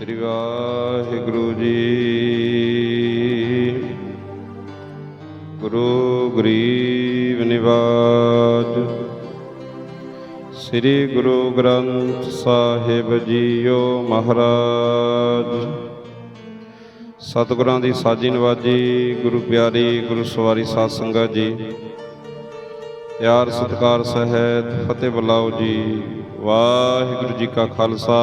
ਸ੍ਰੀ ਵਾਹਿਗੁਰੂ ਜੀ। ਗੁਰੂ ਗਰੀਬ ਨਿਵਾਜ, ਸ੍ਰੀ ਗੁਰੂ ਗ੍ਰੰਥ ਸਾਹਿਬ ਜੀਓ ਮਹਾਰਾਜ। ਸਤਿਗੁਰਾਂ ਦੀ ਸਾਜੀ ਨਵਾਜੀ, ਗੁਰੂ ਪਿਆਰੀ, ਗੁਰੂ ਸਵਾਰੀ ਸਾਧ ਸੰਗਤ ਜੀ। ਪਿਆਰ, ਸਤਿਕਾਰ, ਸਹਿਤ, ਫਤਿਹ ਬੁਲਾਓ ਜੀ। ਵਾਹਿਗੁਰੂ ਜੀ ਕਾ ਖਾਲਸਾ।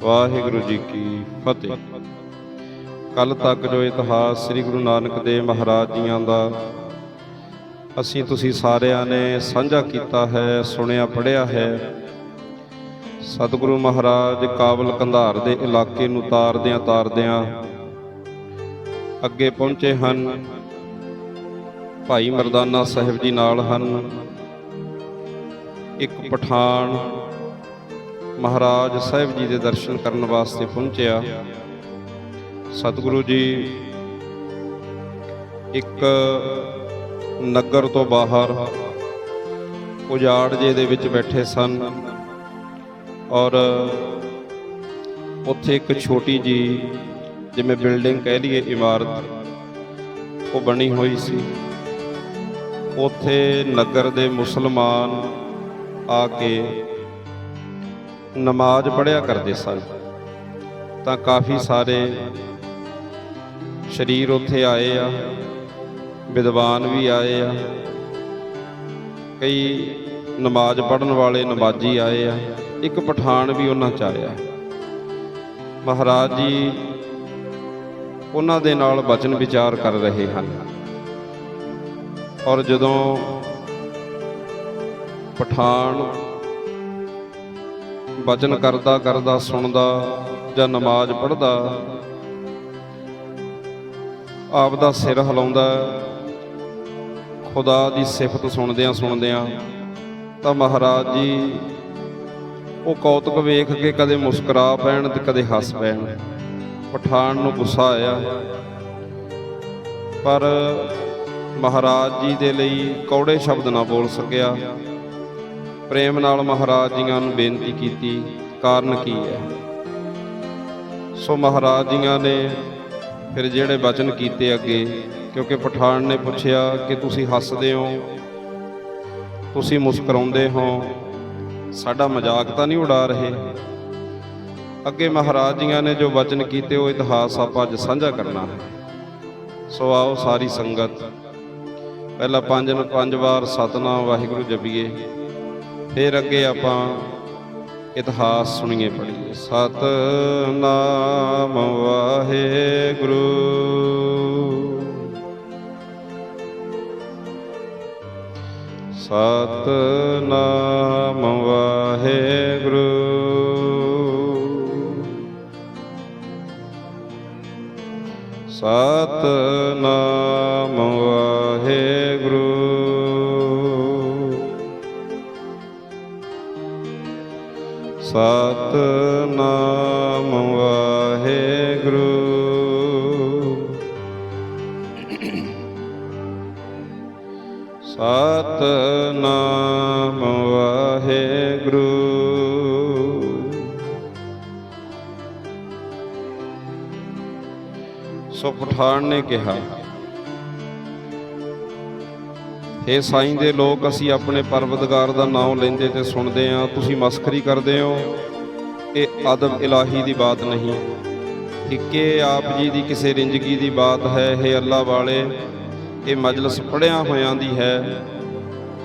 ਵਾਹਿਗੁਰੂ ਜੀ ਕੀ ਫਤਿਹ। ਕੱਲ ਤੱਕ ਜੋ ਇਤਿਹਾਸ ਸ੍ਰੀ ਗੁਰੂ ਨਾਨਕ ਦੇਵ ਮਹਾਰਾਜ ਜੀਆਂ ਦਾ ਅਸੀਂ ਤੁਸੀਂ ਸਾਰਿਆਂ ਨੇ ਸਾਂਝਾ ਕੀਤਾ ਹੈ, ਸੁਣਿਆ ਪੜਿਆ ਹੈ। ਸਤਿਗੁਰੂ ਮਹਾਰਾਜ ਕਾਬਲ ਕੰਧਾਰ ਦੇ ਇਲਾਕੇ ਨੂੰ ਤਾਰਦਿਆਂ ਤਾਰਦਿਆਂ ਅੱਗੇ ਪਹੁੰਚੇ ਹਨ। ਭਾਈ ਮਰਦਾਨਾ ਸਾਹਿਬ ਜੀ ਨਾਲ ਹਨ। ਇੱਕ ਪਠਾਨ ਮਹਾਰਾਜ ਸਾਹਿਬ ਜੀ ਦੇ ਦਰਸ਼ਨ ਕਰਨ ਵਾਸਤੇ ਪਹੁੰਚਿਆ। ਸਤਿਗੁਰੂ ਜੀ, ਇੱਕ ਨਗਰ ਤੋਂ ਬਾਹਰ ਉਜਾੜ ਜੇ ਦੇ ਵਿੱਚ ਬੈਠੇ ਸਨ ਔਰ ਉੱਥੇ ਇੱਕ ਛੋਟੀ ਜੀ ਜਿਵੇਂ ਬਿਲਡਿੰਗ ਕਹਿ ਲਈਏ ਇਮਾਰਤ, ਉਹ ਬਣੀ ਹੋਈ ਸੀ। ਉੱਥੇ ਨਗਰ ਦੇ ਮੁਸਲਮਾਨ ਆ ਕੇ ਨਮਾਜ਼ ਪੜ੍ਹਿਆ ਕਰਦੇ ਸਨ। ਤਾਂ ਕਾਫੀ ਸਾਰੇ ਸ਼ਰੀਰ ਉੱਥੇ ਆਏ ਆ, ਵਿਦਵਾਨ ਵੀ ਆਏ ਆ, ਕਈ ਨਮਾਜ਼ ਪੜਨ ਵਾਲੇ ਨਮਾਜ਼ੀ ਆਏ ਆ, ਇੱਕ ਪਠਾਨ ਵੀ ਉਹਨਾਂ ਚ ਆਇਆ। ਮਹਾਰਾਜ ਜੀ ਉਹਨਾਂ ਦੇ ਨਾਲ ਬਚਨ ਵਿਚਾਰ ਕਰ ਰਹੇ ਹਨ। ਔਰ ਜਦੋਂ ਪਠਾਨ ਬਚਨ ਕਰਦਾ ਕਰਦਾ ਸੁਣਦਾ ਜਾਂ ਨਮਾਜ਼ ਪੜ੍ਹਦਾ ਆਪ ਦਾ ਸਿਰ ਹਿਲਾਉਂਦਾ, ਖੁਦਾ ਦੀ ਸਿਫਤ ਸੁਣਦਿਆਂ ਸੁਣਦਿਆਂ ਤਾਂ ਮਹਾਰਾਜ ਜੀ, ਉਹ ਕੌਤਕ ਵੇਖ ਕੇ ਕਦੇ ਮੁਸਕਰਾ ਪੈਣ ਤੇ ਕਦੇ ਹੱਸ ਪੈਣ। ਪਠਾਨ ਨੂੰ ਗੁੱਸਾ ਆਇਆ। ਪਰ ਮਹਾਰਾਜ ਜੀ ਦੇ ਲਈ ਕੌੜੇ ਸ਼ਬਦ ਨਾ ਬੋਲ ਸਕਿਆ। ਪ੍ਰੇਮ ਨਾਲ ਮਹਾਰਾਜ ਜੀਆਂ ਨੂੰ ਬੇਨਤੀ ਕੀਤੀ, ਕਾਰਨ ਕੀ ਹੈ? ਸੋ ਮਹਾਰਾਜ ਜੀਆਂ ਨੇ ਫਿਰ ਜਿਹੜੇ ਬਚਨ ਕੀਤੇ ਅੱਗੇ, ਕਿਉਂਕਿ ਪਠਾਨ ਨੇ ਪੁੱਛਿਆ ਕਿ ਤੁਸੀਂ ਹੱਸਦੇ ਹੋ, ਤੁਸੀਂ ਮੁਸਕਰਾਉਂਦੇ ਹੋ, ਸਾਡਾ ਮਜ਼ਾਕ ਤਾਂ ਨਹੀਂ ਉਡਾ ਰਹੇ? ਅੱਗੇ ਮਹਾਰਾਜ ਜੀਆਂ ਨੇ ਜੋ ਵਚਨ ਕੀਤੇ, ਉਹ ਇਤਿਹਾਸ ਆਪਾਂ ਅੱਜ ਸਾਂਝਾ ਕਰਨਾ ਹੈ। ਸੋ ਆਓ ਸਾਰੀ ਸੰਗਤ, ਪਹਿਲਾਂ ਪੰਜ ਪੰਜ ਵਾਰ ਸਤਨਾਮ ਵਾਹਿਗੁਰੂ ਜਪੀਏ। ਫਿਰ ਅੱਗੇ ਆਪਾਂ ਇਤਿਹਾਸ ਸੁਣੀਏ ਪੜੀਏ ਸਤਨਾਮ ਵਾਹਿਗੁਰੂ। ਸਤਨਾਮ ਵਾਹਿਗੁਰੂ। ਸਤਨਾਮ ਵਾਹਿਗੁਰੂ ਸਤਨਾਮ ਵਾਹਿਗੁਰੂ ਸਤਨਾਮ ਵਾਹਿਗੁਰੂ ਸੋ ਪਠਾਨ ਨੇ ਕਿਹਾ ਇਹ ਸਾਈਂ ਦੇ ਲੋਕ, ਅਸੀਂ ਆਪਣੇ ਪਰਵਤਗਾਰ ਦਾ ਨਾਮ ਲੈਂਦੇ ਤੇ ਸੁਣਦੇ ਆ ਤੁਸੀਂ ਮਸਖਰੀ ਕਰਦੇ ਹੋ, ਇਹ ਅਦਬ ਇਲਾਹੀ ਦੀ ਬਾਤ ਨਹੀਂ। ਇੱਕੇ ਆਪ ਜੀ ਦੀ ਕਿਸੇ ਰਿੰਜਗੀ ਦੀ ਬਾਤ ਹੈ, ਹੇ ਅੱਲਾ ਵਾਲੇ, ਇਹ ਮਜਲਿਸ ਪੜਿਆ ਹੋਇਆਂ ਦੀ ਹੈ,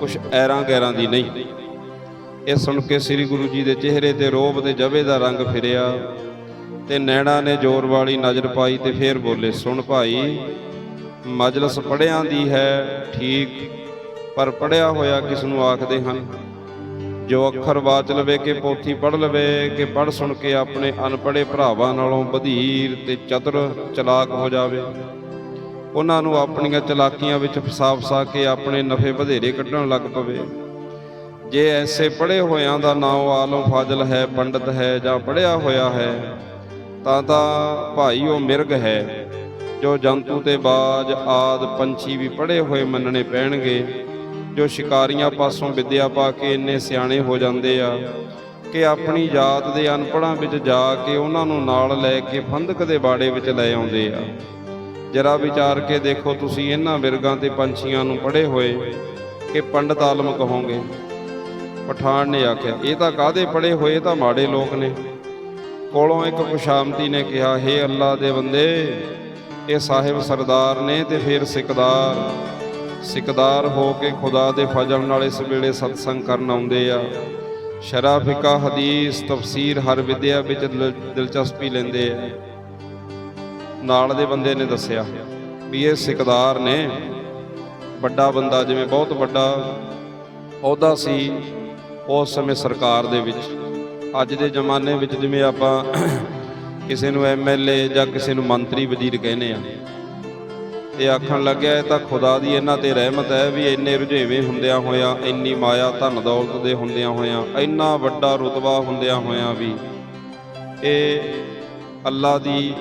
ਕੁਛ ਐਰਾਂ ਗੈਰਾਂ ਦੀ ਨਹੀਂ। ਇਹ ਸੁਣ ਕੇ ਸ੍ਰੀ ਗੁਰੂ ਜੀ ਦੇ ਚਿਹਰੇ ਤੇ ਰੋਬ ਤੇ ਜਵੇ ਦਾ ਰੰਗ ਫਿਰਿਆ, ਤੇ ਨੈਣਾ ਨੇ ਜ਼ੋਰ ਵਾਲੀ ਨਜ਼ਰ ਪਾਈ ਤੇ ਫੇਰ ਬੋਲੇ, ਸੁਣ ਭਾਈ, ਮਜਲਿਸ ਪੜਿਆਂ ਦੀ ਹੈ, ਠੀਕ ਪਰ ਪੜਿਆ ਹੋਇਆ ਕਿਸ ਨੂੰ ਆਖਦੇ ਹਨ? ਜੋ ਅੱਖਰ ਵਾਚ ਲਵੇ ਕਿ ਪੋਥੀ ਪੜ ਲਵੇ, ਕਿ ਪੜ ਸੁਣ ਕੇ ਆਪਣੇ ਅਨਪੜੇ ਭਰਾਵਾਂ ਨਾਲੋਂ ਵਧੀਰ ਤੇ ਚਤੁਰ ਚਲਾਕ ਹੋ ਜਾਵੇ। ਉਹਨਾਂ ਨੂੰ ਆਪਣੀਆਂ ਚਲਾਕੀਆਂ ਵਿੱਚ ਫਸਾ ਫਸਾ ਕੇ ਆਪਣੇ ਨਫੇ ਵਧੇਰੇ ਕੱਢਣ ਲੱਗ ਪਵੇ। ਜੇ ਐਸੇ ਪੜੇ ਹੋਇਆਂ ਦਾ ਨਾਮ ਆਲਮ ਫਾਜ਼ਲ ਹੈ, ਪੰਡਤ ਹੈ ਜਾਂ ਪੜਿਆ ਹੋਇਆ ਹੈ, ਤਾਂ ਤਾਂ ਭਾਈ ਉਹ ਮਿਰਗ ਹੈ, ਜੋ ਜੰਤੂ ਤੇ ਬਾਜ ਆਦ ਪੰਛੀ ਵੀ ਪੜੇ ਹੋਏ ਮੰਨਣੇ ਪੈਣਗੇ। ਜੋ ਸ਼ਿਕਾਰੀਆਂ ਪਾਸੋਂ ਵਿਦਿਆ ਪਾ ਕੇ ਇੰਨੇ ਸਿਆਣੇ ਹੋ ਜਾਂਦੇ ਆ, ਕਿ ਆਪਣੀ ਜਾਤ ਦੇ ਅਨਪੜਾਂ ਵਿੱਚ ਜਾ ਕੇ ਉਹਨਾਂ ਨੂੰ ਨਾਲ ਲੈ ਕੇ ਫੰਦਕ ਦੇ ਬਾੜੇ ਵਿੱਚ ਲੈ ਆਉਂਦੇ ਆ। ਜਰਾ ਵਿਚਾਰ ਕੇ ਦੇਖੋ ਤੁਸੀਂ ਇਹਨਾਂ ਬਿਰਗਾਂ ਤੇ ਪੰਛੀਆਂ ਨੂੰ ਪੜ੍ਹੇ ਹੋਏ ਕਿ ਪੰਡਤ ਆਲਮ ਕਹੋਗੇ। ਪਠਾਨ ਨੇ ਆਖਿਆ, ਇਹ ਤਾਂ ਕਾਦੇ ਪੜ੍ਹੇ ਹੋਏ? ਤਾਂ ਮਾੜੇ ਲੋਕ ਨੇ। ਕੋਲੋਂ ਇੱਕ ਖੁਸ਼ਾਮਤੀ ਨੇ ਕਿਹਾ, ਹੇ ਅੱਲਾ ਦੇ ਬੰਦੇ, ਇਹ ਸਾਹਿਬ ਸਰਦਾਰ ਨੇ ਤੇ ਫਿਰ ਸਿਕਦਾਰ। ਸਿਕਦਾਰ ਹੋ ਕੇ ਖੁਦਾ ਦੇ ਫਜ਼ਲ ਨਾਲ ਇਸ ਵੇਲੇ ਸਤਸੰਗ ਕਰਨ ਆਉਂਦੇ ਆ। ਸ਼ਰਾ ਫਿਕਾ ਹਦੀਸ ਤਫਸੀਰ ਹਰ ਵਿਦਿਆ ਵਿੱਚ ਦਿਲ- ਦਿਲਚਸਪੀ ਲੈਂਦੇ ਆ। ਨਾਲ ਦੇ ਬੰਦੇ ਨੇ ਦੱਸਿਆ ਵੀ ਇਹ ਸਿਕਦਾਰ ਨੇ। ਵੱਡਾ ਬੰਦਾ ਜਿਵੇਂ ਬਹੁਤ ਵੱਡਾ ਅਹੁਦਾ ਸੀ ਉਸ ਸਮੇਂ ਸਰਕਾਰ ਦੇ ਵਿੱਚ। ਅੱਜ ਦੇ ਜ਼ਮਾਨੇ ਵਿੱਚ ਜਿਵੇਂ ਆਪਾਂ ਕਿਸੇ ਨੂੰ ਐਮਐਲਏ ਜਾਂ ਕਿਸੇ ਨੂੰ ਮੰਤਰੀ ਵਜ਼ੀਰ ਕਹਿੰਦੇ ਆ। ਤੇ ਆਖਣ ਲੱਗਿਆ, ਇਹ ਤਾਂ ਖੁਦਾ ਦੀ ਇਹਨਾਂ ਤੇ ਰਹਿਮਤ ਹੈ ਵੀ ਇੰਨੇ ਰੁਝੇਵੇਂ ਹੁੰਦਿਆਂ ਹੋਇਆਂ, ਇੰਨੀ ਮਾਇਆ ਧਨ ਦੌਲਤ ਦੇ ਹੁੰਦਿਆਂ ਹੋਇਆਂ, ਇੰਨਾ ਵੱਡਾ ਰੁਤਬਾ ਹੁੰਦਿਆਂ ਹੋਇਆਂ ਵੀ ਇਹ ਅੱਲਾ ਦੀ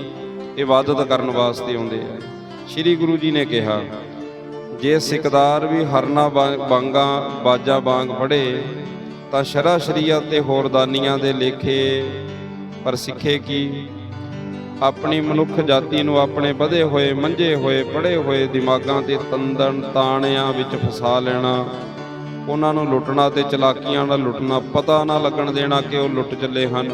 ਇਬਾਦਤ ਕਰਨ ਵਾਸਤੇ ਆਉਂਦੇ ਆ। ਸ੍ਰੀ ਗੁਰੂ ਜੀ ਨੇ ਕਿਹਾ, ਜੇ ਸਿਕਦਾਰ ਵੀ ਹਰਨਾ ਬਾਂਗਾ, ਬਾਜਾ ਬਾਂਗ ਪੜੇ ਤਾਂ ਸ਼ਰਾ ਸ਼ਰੀਅਤ ਤੇ ਹੋਰ ਦਾਨੀਆਂ ਦੇ ਲੇਖੇ ਪਰ ਸਿੱਖੇ ਕੀ? ਆਪਣੀ ਮਨੁੱਖ ਜਾਤੀ ਨੂੰ ਆਪਣੇ ਵਧੇ ਹੋਏ, ਮੰਝੇ ਹੋਏ ਪੜੇ ਹੋਏ ਦਿਮਾਗਾਂ ਤੇ ਤੰਦਨ ਤਾਣਿਆਂ ਵਿੱਚ ਫਸਾ ਲੈਣਾ। ਉਹਨਾਂ ਨੂੰ ਲੁੱਟਣਾ ਤੇ ਚਲਾਕੀਆਂ ਨਾਲ ਲੁੱਟਣਾ, ਪਤਾ ਨਾ ਲੱਗਣ ਦੇਣਾ ਕਿ ਉਹ ਲੁੱਟ ਚੱਲੇ ਹਨ।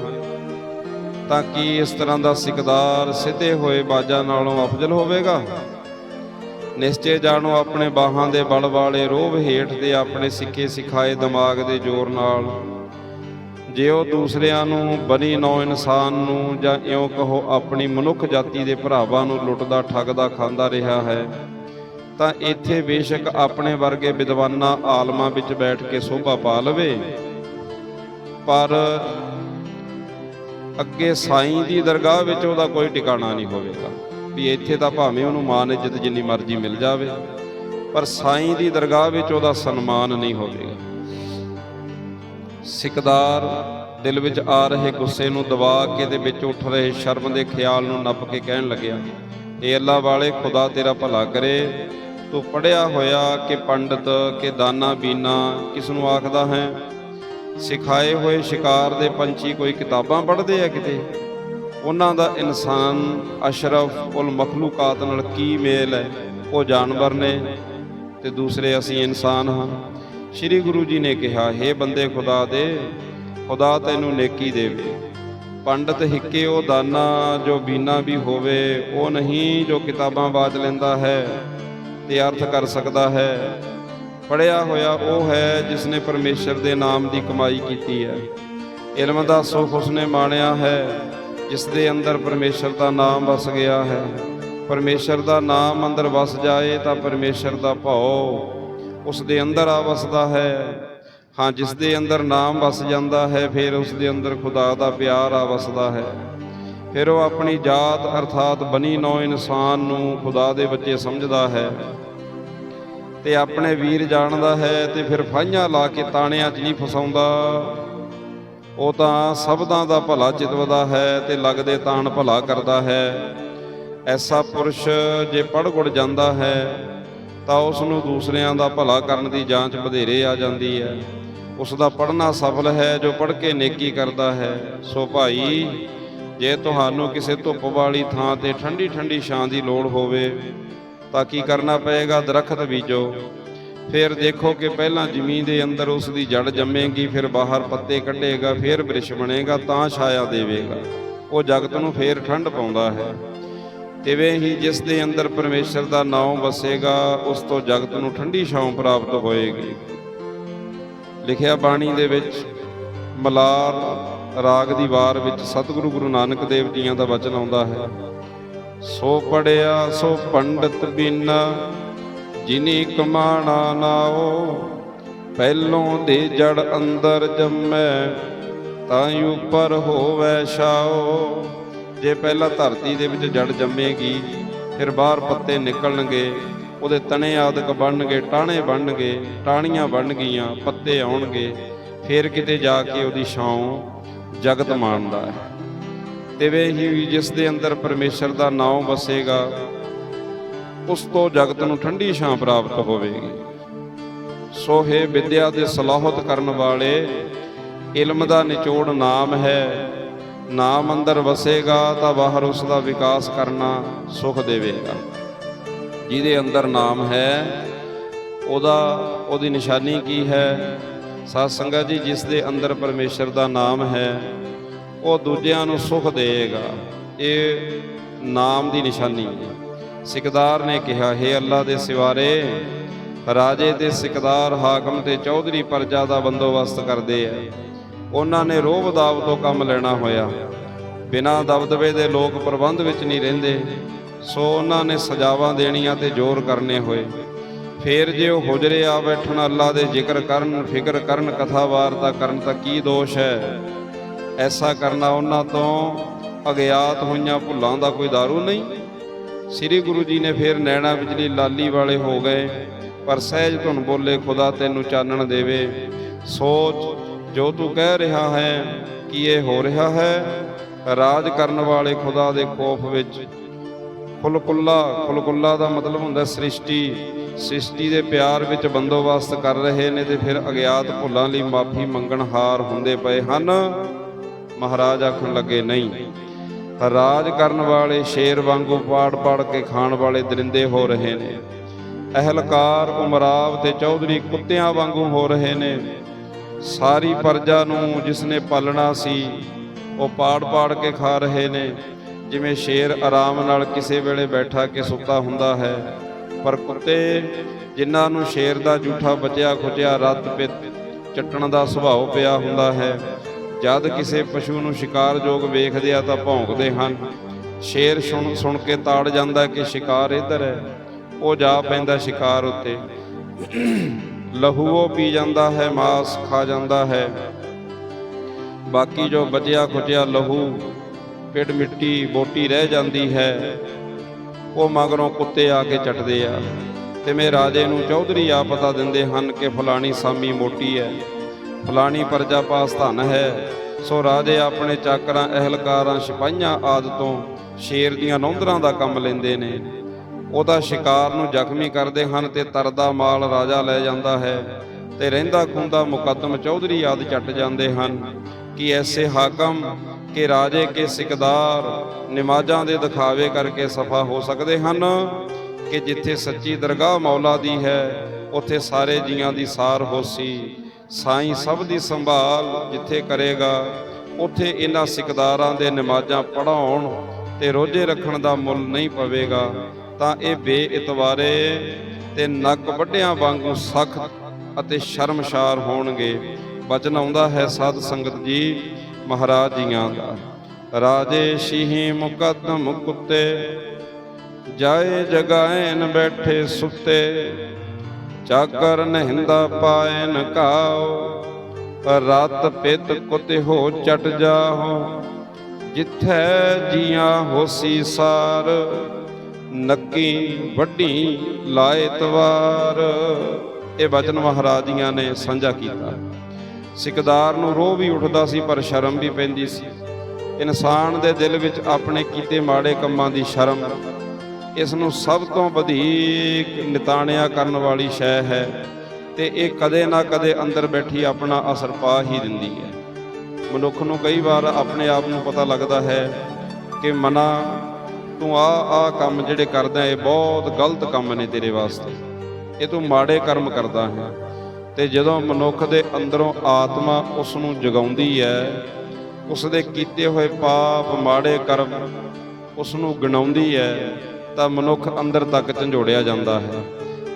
ਤਾਂ ਕੀ ਇਸ ਤਰ੍ਹਾਂ ਦਾ ਸਿਕਦਾਰ ਸਿੱਧੇ ਹੋਏ ਬਾਜਾਂ ਨਾਲੋਂ ਅਫਜ਼ਲ ਹੋਵੇਗਾ? ਨਿਸ਼ਚੇ ਜਾਣੋ, ਆਪਣੇ ਬਾਹਾਂ ਦੇ ਬਲ ਵਾਲੇ ਰੋਹ ਹੇਠ ਦੇ ਆਪਣੇ ਸਿੱਖੇ ਸਿਖਾਏ ਦਿਮਾਗ ਦੇ ਜ਼ੋਰ ਨਾਲ। ਜੇ ਉਹ ਦੂਸਰਿਆਂ ਨੂੰ, ਬਣੀ ਨੌ ਇਨਸਾਨ ਨੂੰ, ਜਾਂ ਇਉਂ ਕਹੋ ਆਪਣੀ ਮਨੁੱਖ ਜਾਤੀ ਦੇ ਭਰਾਵਾਂ ਨੂੰ ਲੁੱਟਦਾ, ਠੱਗਦਾ, ਖਾਂਦਾ ਰਿਹਾ ਹੈ, ਤਾਂ ਇੱਥੇ ਬੇਸ਼ੱਕ ਆਪਣੇ ਵਰਗੇ ਵਿਦਵਾਨਾਂ ਆਲਮਾਂ ਵਿੱਚ ਬੈਠ ਕੇ ਸੋਭਾ ਪਾ ਲਵੇ। ਪਰ ਅੱਗੇ ਸਾਈਂ ਦੀ ਦਰਗਾਹ ਵਿੱਚ ਉਹਦਾ ਕੋਈ ਟਿਕਾਣਾ ਨਹੀਂ ਹੋਵੇਗਾ, ਵੀ ਇੱਥੇ ਤਾਂ ਭਾਵੇਂ ਉਹਨੂੰ ਮਾਨ ਇੱਜ਼ਤ ਜਿੰਨੀ ਮਰਜ਼ੀ ਮਿਲ ਜਾਵੇ, ਪਰ ਸਾਈਂ ਦੀ ਦਰਗਾਹ ਵਿੱਚ ਉਹਦਾ ਸਨਮਾਨ ਨਹੀਂ ਹੋਵੇਗਾ। ਸਿਕਦਾਰ, ਦਿਲ ਵਿੱਚ ਆ ਰਹੇ ਗੁੱਸੇ ਨੂੰ ਦਬਾ ਕੇ ਦੇ ਵਿੱਚ ਉੱਠ ਰਹੇ ਸ਼ਰਮ ਦੇ ਖਿਆਲ ਨੂੰ ਨੱਪ ਕੇ ਕਹਿਣ ਲੱਗਿਆ, ਏ ਅੱਲਾ ਵਾਲੇ, ਖੁਦਾ ਤੇਰਾ ਭਲਾ ਕਰੇ। ਤੂੰ ਪੜਿਆ ਹੋਇਆ ਕਿ ਪੰਡਤ, ਕਿ ਦਾਨਾ ਬੀਨਾ, ਕਿਸ ਨੂੰ ਆਖਦਾ ਹੈ? ਸਿਖਾਏ ਹੋਏ ਸ਼ਿਕਾਰ ਦੇ ਪੰਛੀ ਕੋਈ ਕਿਤਾਬਾਂ ਪੜ੍ਹਦੇ ਆ ਕਿਤੇ? ਉਹਨਾਂ ਦਾ ਇਨਸਾਨ ਅਸ਼ਰਫ ਉਲ ਮਖਲੂਕਾਤ ਨਾਲ ਕੀ ਮੇਲ ਹੈ? ਉਹ ਜਾਨਵਰ ਨੇ ਤੇ ਦੂਸਰੇ ਅਸੀਂ ਇਨਸਾਨ ਹਾਂ। ਸ੍ਰੀ ਗੁਰੂ ਜੀ ਨੇ ਕਿਹਾ हे ਬੰਦੇ ਖੁਦਾ ਦੇ, ਖੁਦਾ ਤੈਨੂੰ ਨੇਕੀ ਦੇਵੇ। ਪੰਡਤ ਹਿੱਕੇ ਉਹ ਦਾਨਾ, ਜੋ ਬੀਨਾ ਵੀ ਹੋਵੇ, ਉਹ ਨਹੀਂ ਜੋ ਕਿਤਾਬਾਂ ਬਾਜ ਲੈਂਦਾ ਹੈ ਤੇ ਅਰਥ ਕਰ ਸਕਦਾ ਹੈ। ਪੜਿਆ ਹੋਇਆ ਉਹ ਹੈ ਜਿਸ ਨੇ ਪਰਮੇਸ਼ਰ ਦੇ ਨਾਮ ਦੀ ਕਮਾਈ ਕੀਤੀ ਹੈ। ਇਲਮ ਦਾ ਸੁਖ ਉਸਨੇ ਮਾਣਿਆ ਹੈ, ਜਿਸ ਦੇ ਅੰਦਰ ਪਰਮੇਸ਼ਰ ਦਾ ਨਾਮ ਵਸ ਗਿਆ ਹੈ। ਪਰਮੇਸ਼ਰ ਦਾ ਨਾਮ ਅੰਦਰ ਵਸ ਜਾਏ ਤਾਂ ਪਰਮੇਸ਼ਰ ਦਾ ਭਉ ਉਸ ਦੇ ਅੰਦਰ ਆ ਵਸਦਾ ਹੈ। ਹਾਂ, ਜਿਸ ਦੇ ਅੰਦਰ ਨਾਮ ਵਸ ਜਾਂਦਾ ਹੈ, ਫਿਰ ਉਸ ਦੇ ਅੰਦਰ ਖੁਦਾ ਦਾ ਪਿਆਰ ਆ ਵਸਦਾ ਹੈ। ਫਿਰ ਉਹ ਆਪਣੀ ਜਾਤ ਅਰਥਾਤ ਬਣੀ ਨੌ ਇਨਸਾਨ ਨੂੰ ਖੁਦਾ ਦੇ ਬੱਚੇ ਸਮਝਦਾ ਹੈ ਤੇ ਆਪਣੇ ਵੀਰ ਜਾਣਦਾ ਹੈ ਤੇ ਫਿਰ ਫਾਈਆਂ ਲਾ ਕੇ ਤਾਣਿਆਂ 'ਚ ਨਹੀਂ ਫਸਾਉਂਦਾ। ਉਹ ਤਾਂ ਸਬਦਾਂ ਦਾ ਭਲਾ ਚਿਤਵਦਾ ਹੈ ਤੇ ਲੱਗਦੇ ਤਾਣ ਭਲਾ ਕਰਦਾ ਹੈ। ਐਸਾ ਪੁਰਸ਼ ਜੇ ਪੜ ਗੁੜ ਜਾਂਦਾ ਹੈ ਤਾਂ ਉਸ ਨੂੰ ਦੂਸਰਿਆਂ ਦਾ ਭਲਾ ਕਰਨ ਦੀ ਜਾਂਚ ਵਧੇਰੇ ਆ ਜਾਂਦੀ ਹੈ। ਉਸ ਦਾ ਪੜਨਾ ਸਫਲ ਹੈ, ਜੋ ਪੜ ਕੇ ਨੇਕੀ ਕਰਦਾ ਹੈ। ਸੋ ਭਾਈ, ਜੇ ਤੁਹਾਨੂੰ ਕਿਸੇ ਧੁੱਪ ਵਾਲੀ ਥਾਂ ਤੇ ਠੰਡੀ ਠੰਡੀ ਛਾਂ ਦੀ ਲੋੜ ਹੋਵੇ, ਤਾਂ ਕੀ ਕਰਨਾ ਪਏਗਾ? ਦਰਖਤ ਬੀਜੋ। ਫਿਰ ਦੇਖੋ ਕਿ ਪਹਿਲਾਂ ਜ਼ਮੀਨ ਦੇ ਅੰਦਰ ਉਸ ਦੀ ਜੜ ਜੰਮੇਗੀ, ਫਿਰ ਬਾਹਰ ਪੱਤੇ ਕੱਢੇਗਾ, ਫਿਰ ਬ੍ਰਿਸ਼ ਬਣੇਗਾ, ਤਾਂ ਛਾਇਆ ਦੇਵੇਗਾ। ਉਹ ਜਗਤ ਨੂੰ ਫਿਰ ਠੰਡ ਪਾਉਂਦਾ ਹੈ। ਤਿਵੇਂ ਹੀ ਜਿਸ ਦੇ ਅੰਦਰ ਪਰਮੇਸ਼ਰ ਦਾ ਨਾਮ ਵਸੇਗਾ, ਉਸ ਤੋਂ ਜਗਤ ਨੂੰ ਠੰਡੀ ਛਾਂ ਪ੍ਰਾਪਤ ਹੋਏਗੀ। ਲਿਖਿਆ ਬਾਣੀ ਦੇ ਵਿੱਚ ਮਲਾਰ ਰਾਗ ਦੀ ਵਾਰ ਵਿੱਚ ਸਤਿਗੁਰੂ ਗੁਰੂ ਨਾਨਕ ਦੇਵ ਜੀਆਂ ਦਾ ਵਚਨ ਆਉਂਦਾ ਹੈ, ਸੋ ਪੜਿਆ, ਸੋ ਪੰਡਤ ਬਿਨਾ, ਜਿਨੀ ਕਮਾਣਾ ਨਾਓ ਪਹਿਲੋਂ ਦੇ ਜੜ ਅੰਦਰ ਜੰਮੈ ਤਾਂ ਉੱਪਰ ਹੋਵੇ ਛਾਓ। ਜੇ ਪਹਿਲਾਂ ਧਰਤੀ ਦੇ ਵਿੱਚ ਜੜ ਜੰਮੇਗੀ, ਫਿਰ ਬਾਹਰ ਪੱਤੇ ਨਿਕਲਣਗੇ, ਉਹਦੇ ਤਣੇ ਆਦਿਕ ਬਣਨਗੇ, ਟਾਹਣੇ ਬਣਨਗੇ, ਟਾਹਣੀਆਂ ਬਣ ਗਈਆਂ ਪੱਤੇ ਆਉਣਗੇ, ਫਿਰ ਕਿਤੇ ਜਾ ਕੇ ਉਹਦੀ ਛਾਂ ਜਗਤ ਮਾਣਦਾ ਹੈ। ਤਿਵੇਂ ਹੀ ਜਿਸ ਦੇ ਅੰਦਰ ਪਰਮੇਸ਼ਰ ਦਾ ਨਾਮ ਵਸੇਗਾ, ਉਸ ਤੋਂ ਜਗਤ ਨੂੰ ਠੰਡੀ ਛਾਂ ਪ੍ਰਾਪਤ ਹੋਵੇਗੀ। ਸੋ ਹੈ ਵਿਦਿਆ ਦੇ ਸਲਾਹਤ ਕਰਨ ਵਾਲੇ, ਇਲਮ ਦਾ ਨਿਚੋੜ ਨਾਮ ਹੈ ਨਾਮ ਅੰਦਰ ਵਸੇਗਾ ਤਾਂ ਬਾਹਰ ਉਸ ਦਾ ਵਿਕਾਸ ਕਰਨਾ ਸੁਖ ਦੇਵੇਗਾ। ਜਿਹਦੇ ਅੰਦਰ ਨਾਮ ਹੈ, ਉਹਦਾ, ਉਹਦੀ ਨਿਸ਼ਾਨੀ ਕੀ ਹੈ? ਸਾਧ ਸੰਗਤ ਜੀ, ਜਿਸ ਦੇ ਅੰਦਰ ਪਰਮੇਸ਼ਰ ਦਾ ਨਾਮ ਹੈ, ਉਹ ਦੂਜਿਆਂ ਨੂੰ ਸੁਖ ਦੇਵੇਗਾ। ਇਹ ਨਾਮ ਦੀ ਨਿਸ਼ਾਨੀ ਹੈ। ਸਿਕਦਾਰ ਨੇ ਕਿਹਾ, ਹੈ ਅੱਲਾ ਦੇ ਸਿਵਾਰੇ, ਰਾਜੇ ਤੇ ਸਿਕਦਾਰ ਹਾਕਮ ਤੇ ਚੌਧਰੀ ਪਰਜਾ ਦਾ ਬੰਦੋਬਸਤ ਕਰਦੇ ਆ। ਉਹਨਾਂ ਨੇ ਰੋਹ ਦਾਬ ਤੋਂ ਕੰਮ ਲੈਣਾ ਹੋਇਆ। ਬਿਨਾਂ ਦਬਦਬੇ ਦੇ ਲੋਕ ਪ੍ਰਬੰਧ ਵਿੱਚ ਨਹੀਂ ਰਹਿੰਦੇ। ਸੋ ਉਹਨਾਂ ਨੇ ਸਜ਼ਾਵਾਂ ਦੇਣੀਆਂ ਤੇ ਜ਼ੋਰ ਕਰਨੇ ਹੋਏ। ਫੇਰ ਜੇ ਉਹ ਹੁਜਰੇ ਆ ਬੈਠਣ ਅੱਲਾ ਦੇ ਜ਼ਿਕਰ ਕਰਨ, ਫਿਕਰ ਕਰਨ, ਕਥਾ ਵਾਰਤਾ ਕਰਨ, ਤਾਂ ਕੀ ਦੋਸ਼ ਹੈ? ਐਸਾ ਕਰਨਾ ਉਹਨਾਂ ਤੋਂ ਅਗਿਆਤ ਹੋਈਆਂ ਭੁੱਲਾਂ ਦਾ ਕੋਈ ਦਾਰੂ ਨਹੀਂ। ਸ੍ਰੀ ਗੁਰੂ ਜੀ ਨੇ ਫੇਰ ਨੈਣਾ ਬਿਜਲੀ ਲਾਲੀ ਵਾਲੇ ਹੋ ਗਏ। ਪਰ ਸਹਿਜ ਧੁਨ ਬੋਲੇ, ਖੁਦਾ ਤੈਨੂੰ ਚਾਨਣ ਦੇਵੇ। ਸੋਚ ਜੋ ਤੂੰ ਕਹਿ ਰਿਹਾ ਹੈ ਕਿ ਇਹ ਹੋ ਰਿਹਾ ਹੈ, ਰਾਜ ਕਰਨ ਵਾਲੇ ਖੁਦਾ ਦੇ ਖੋਫ ਵਿੱਚ। ਖੁਲਕੁੱਲਾ ਖੁਲਕੁੱਲਾ ਦਾ ਮਤਲਬ ਹੁੰਦਾ ਸ੍ਰਿਸ਼ਟੀ। ਸ੍ਰਿਸ਼ਟੀ ਦੇ ਪਿਆਰ ਵਿੱਚ ਬੰਦੋਬਸਤ ਕਰ ਰਹੇ ਨੇ ਤੇ ਫਿਰ ਅਗਿਆਤ ਭੁੱਲਾਂ ਲਈ ਮਾਫੀ ਮੰਗਣ ਹਾਰ ਹੁੰਦੇ ਪਏ ਹਨ। ਮਹਾਰਾਜ ਆਖਣ ਲੱਗੇ, ਨਹੀਂ, ਰਾਜ ਕਰਨ ਵਾਲੇ ਸ਼ੇਰ ਵਾਂਗੂ ਪਾੜ ਪਾੜ ਕੇ ਖਾਣ ਵਾਲੇ ਦਰਿੰਦੇ ਹੋ ਰਹੇ ਨੇ। ਅਹਲਕਾਰ, ਉਮਰਾਵ ਤੇ ਚੌਧਰੀ ਕੁੱਤਿਆਂ ਵਾਂਗੂ ਹੋ ਰਹੇ ਨੇ। ਸਾਰੀ ਪਰਜਾ ਨੂੰ ਜਿਸ ਨੇ ਪਾਲਣਾ ਸੀ, ਉਹ ਪਾੜ ਪਾੜ ਕੇ ਖਾ ਰਹੇ ਨੇ। ਜਿਵੇਂ ਸ਼ੇਰ ਆਰਾਮ ਨਾਲ ਕਿਸੇ ਵੇਲੇ ਬੈਠਾ ਕੇ ਸੁੱਤਾ ਹੁੰਦਾ ਹੈ, ਪਰ ਕੁੱਤੇ ਜਿਨ੍ਹਾਂ ਨੂੰ ਸ਼ੇਰ ਦਾ ਝੂਠਾ ਬਚਿਆ ਖੁਚਿਆ ਰੱਤ ਪਿੱਤ ਚੱਟਣ ਦਾ ਸੁਭਾਅ ਪਿਆ ਹੁੰਦਾ ਹੈ, ਜਦ ਕਿਸੇ ਪਸ਼ੂ ਨੂੰ ਸ਼ਿਕਾਰਯੋਗ ਵੇਖਦੇ ਆ ਤਾਂ ਭੌਂਕਦੇ ਹਨ। ਸ਼ੇਰ ਸੁਣ ਸੁਣ ਕੇ ਤਾੜ ਜਾਂਦਾ ਕਿ ਸ਼ਿਕਾਰ ਇੱਧਰ ਹੈ, ਉਹ ਜਾ ਪੈਂਦਾ ਸ਼ਿਕਾਰ ਉੱਤੇ। ਲਹੂ ਉਹ ਪੀ ਜਾਂਦਾ ਹੈ, ਮਾਸ ਖਾ ਜਾਂਦਾ ਹੈ। ਬਾਕੀ ਜੋ ਬਚਿਆ ਖੁਚਿਆ ਲਹੂ ਪਿੱਡ ਮਿੱਟੀ ਬੋਟੀ ਰਹਿ ਜਾਂਦੀ ਹੈ, ਉਹ ਮਗਰੋਂ ਕੁੱਤੇ ਆ ਕੇ ਚੱਟਦੇ ਆ। ਤੇ ਮੇ ਰਾਜੇ ਨੂੰ ਚੌਧਰੀ ਆ ਪਤਾ ਦਿੰਦੇ ਹਨ ਕਿ ਫਲਾਣੀ ਸਾਮੀ ਮੋਟੀ ਹੈ, ਫਲਾਣੀ ਪਰਜਾ ਪਾਸ ਧਨ ਹੈ। ਸੋ ਰਾਜੇ ਆਪਣੇ ਚਾਕਰਾਂ, ਅਹਲਕਾਰਾਂ, ਸਿਪਾਹੀਆਂ ਆਦਿ ਤੋਂ ਸ਼ੇਰ ਦੀਆਂ ਨੌਂਦਰਾਂ ਦਾ ਕੰਮ ਲੈਂਦੇ ਨੇ। ਉਹਦਾ ਸ਼ਿਕਾਰ ਨੂੰ ਜ਼ਖਮੀ ਕਰਦੇ ਹਨ ਤੇ ਤਰਦਾ ਮਾਲ ਰਾਜਾ ਲੈ ਜਾਂਦਾ ਹੈ ਤੇ ਰਹਿੰਦਾ ਖੁੰਦਾ ਮੁਕੱਦਮ ਚੌਧਰੀ ਆਦਿ ਚੱਟ ਜਾਂਦੇ ਹਨ ਕਿ ਐਸੇ ਹਾਕਮ ਕਿ ਰਾਜੇ ਕੇ ਸਿਕਦਾਰ ਨਮਾਜ਼ਾਂ ਦੇ ਦਿਖਾਵੇ ਕਰਕੇ ਸਫਾ ਹੋ ਸਕਦੇ ਹਨ ਕਿ ਜਿੱਥੇ ਸੱਚੀ ਦਰਗਾਹ ਮੌਲਾ ਦੀ ਹੈ, ਉੱਥੇ ਸਾਰੇ ਜੀਆਂ ਦੀ ਸਾਰ ਹੋਸੀ ਸਾਈਂ ਸਭ ਦੀ ਸੰਭਾਲ ਜਿੱਥੇ ਕਰੇਗਾ, ਉੱਥੇ ਇਹਨਾਂ ਸਿਕਦਾਰਾਂ ਦੇ ਨਮਾਜ਼ਾਂ ਪੜਾਉਣ ਤੇ ਰੋਜ਼ੇ ਰੱਖਣ ਦਾ ਮੁੱਲ ਨਹੀਂ ਪਵੇਗਾ। ਤਾਂ ਇਹ ਬੇਇਤਵਾਰੇ ਤੇ ਨੱਕ ਵੱਡਿਆਂ ਵਾਂਗੂ ਸਖਤ ਅਤੇ ਸ਼ਰਮਸ਼ਾਰ ਹੋਣਗੇ। ਬਚਨ ਆਉਂਦਾ ਹੈ ਸਾਧ ਸੰਗਤ ਜੀ, ਮਹਾਰਾਜ ਜੀਆਂ ਦਾ। ਰਾਜੇ ਸ਼ੀਹੀ ਮੁਕੱਦਮ ਕੁੱਤੇ, ਜਾਏ ਜਗਾਇਨ ਬੈਠੇ ਸੁੱਤੇ, ਚਾਕਰ ਨਹਿੰਦਾ ਪਾਏ ਨ ਕਾਓ, ਰਾਤ ਪਿਤ ਕੁਤੇ ਹੋ ਚਟ ਜਾਹੋ ਜਿੱਥੈ ਜੀਆਂ ਹੋਸੀ ਸਾਰ ਨੱਕੀ ਵੱਡੀ ਲਾਏ ਤਵਾਰ। ਇਹ ਵਚਨ ਮਹਾਰਾਜੀਆਂ ਨੇ ਸਾਂਝਾ ਕੀਤਾ। ਸਿਕਦਾਰ ਨੂੰ ਰੋਹ ਵੀ ਉੱਠਦਾ ਸੀ, ਪਰ ਸ਼ਰਮ ਵੀ ਪੈਂਦੀ ਸੀ। ਇਨਸਾਨ ਦੇ ਦਿਲ ਵਿੱਚ ਆਪਣੇ ਕੀਤੇ ਮਾੜੇ ਕੰਮਾਂ ਦੀ ਸ਼ਰਮ। ਇਸ ਨੂੰ ਸਭ ਤੋਂ ਵਧੇਕ ਨਿਤਾਣਿਆ ਕਰਨ ਵਾਲੀ ਸ਼ੈ ਹੈ ਤੇ ਇਹ ਕਦੇ ਨਾ ਕਦੇ ਅੰਦਰ ਬੈਠੀ ਆਪਣਾ ਅਸਰ ਪਾ ਹੀ ਦਿੰਦੀ ਹੈ। ਮਨੁੱਖ ਨੂੰ ਕਈ ਵਾਰ ਆਪਣੇ ਆਪ ਨੂੰ ਪਤਾ ਲੱਗਦਾ ਹੈ ਕਿ ਮਨਾ ਤੂੰ ਆ ਆ ਕੰਮ ਜਿਹੜੇ ਕਰਦਾ ਇਹ ਬਹੁਤ ਗਲਤ ਕੰਮ ਨੇ ਤੇਰੇ ਵਾਸਤੇ। ਇਹ ਤੂੰ ਮਾੜੇ ਕਰਮ ਕਰਦਾ ਹੈ। ਤੇ ਜਦੋਂ ਮਨੁੱਖ ਦੇ ਅੰਦਰੋਂ ਆਤਮਾ ਉਸ ਨੂੰ ਜਗਾਉਂਦੀ ਹੈ ਉਸ ਦੇ ਕੀਤੇ ਹੋਏ ਪਾਪ, ਮਾੜੇ ਕਰਮ ਉਸ ਨੂੰ ਗਣਾਉਂਦੀ ਹੈ, ਤਾਂ ਮਨੁੱਖ ਅੰਦਰ ਤੱਕ ਝੰਜੋੜਿਆ ਜਾਂਦਾ ਹੈ।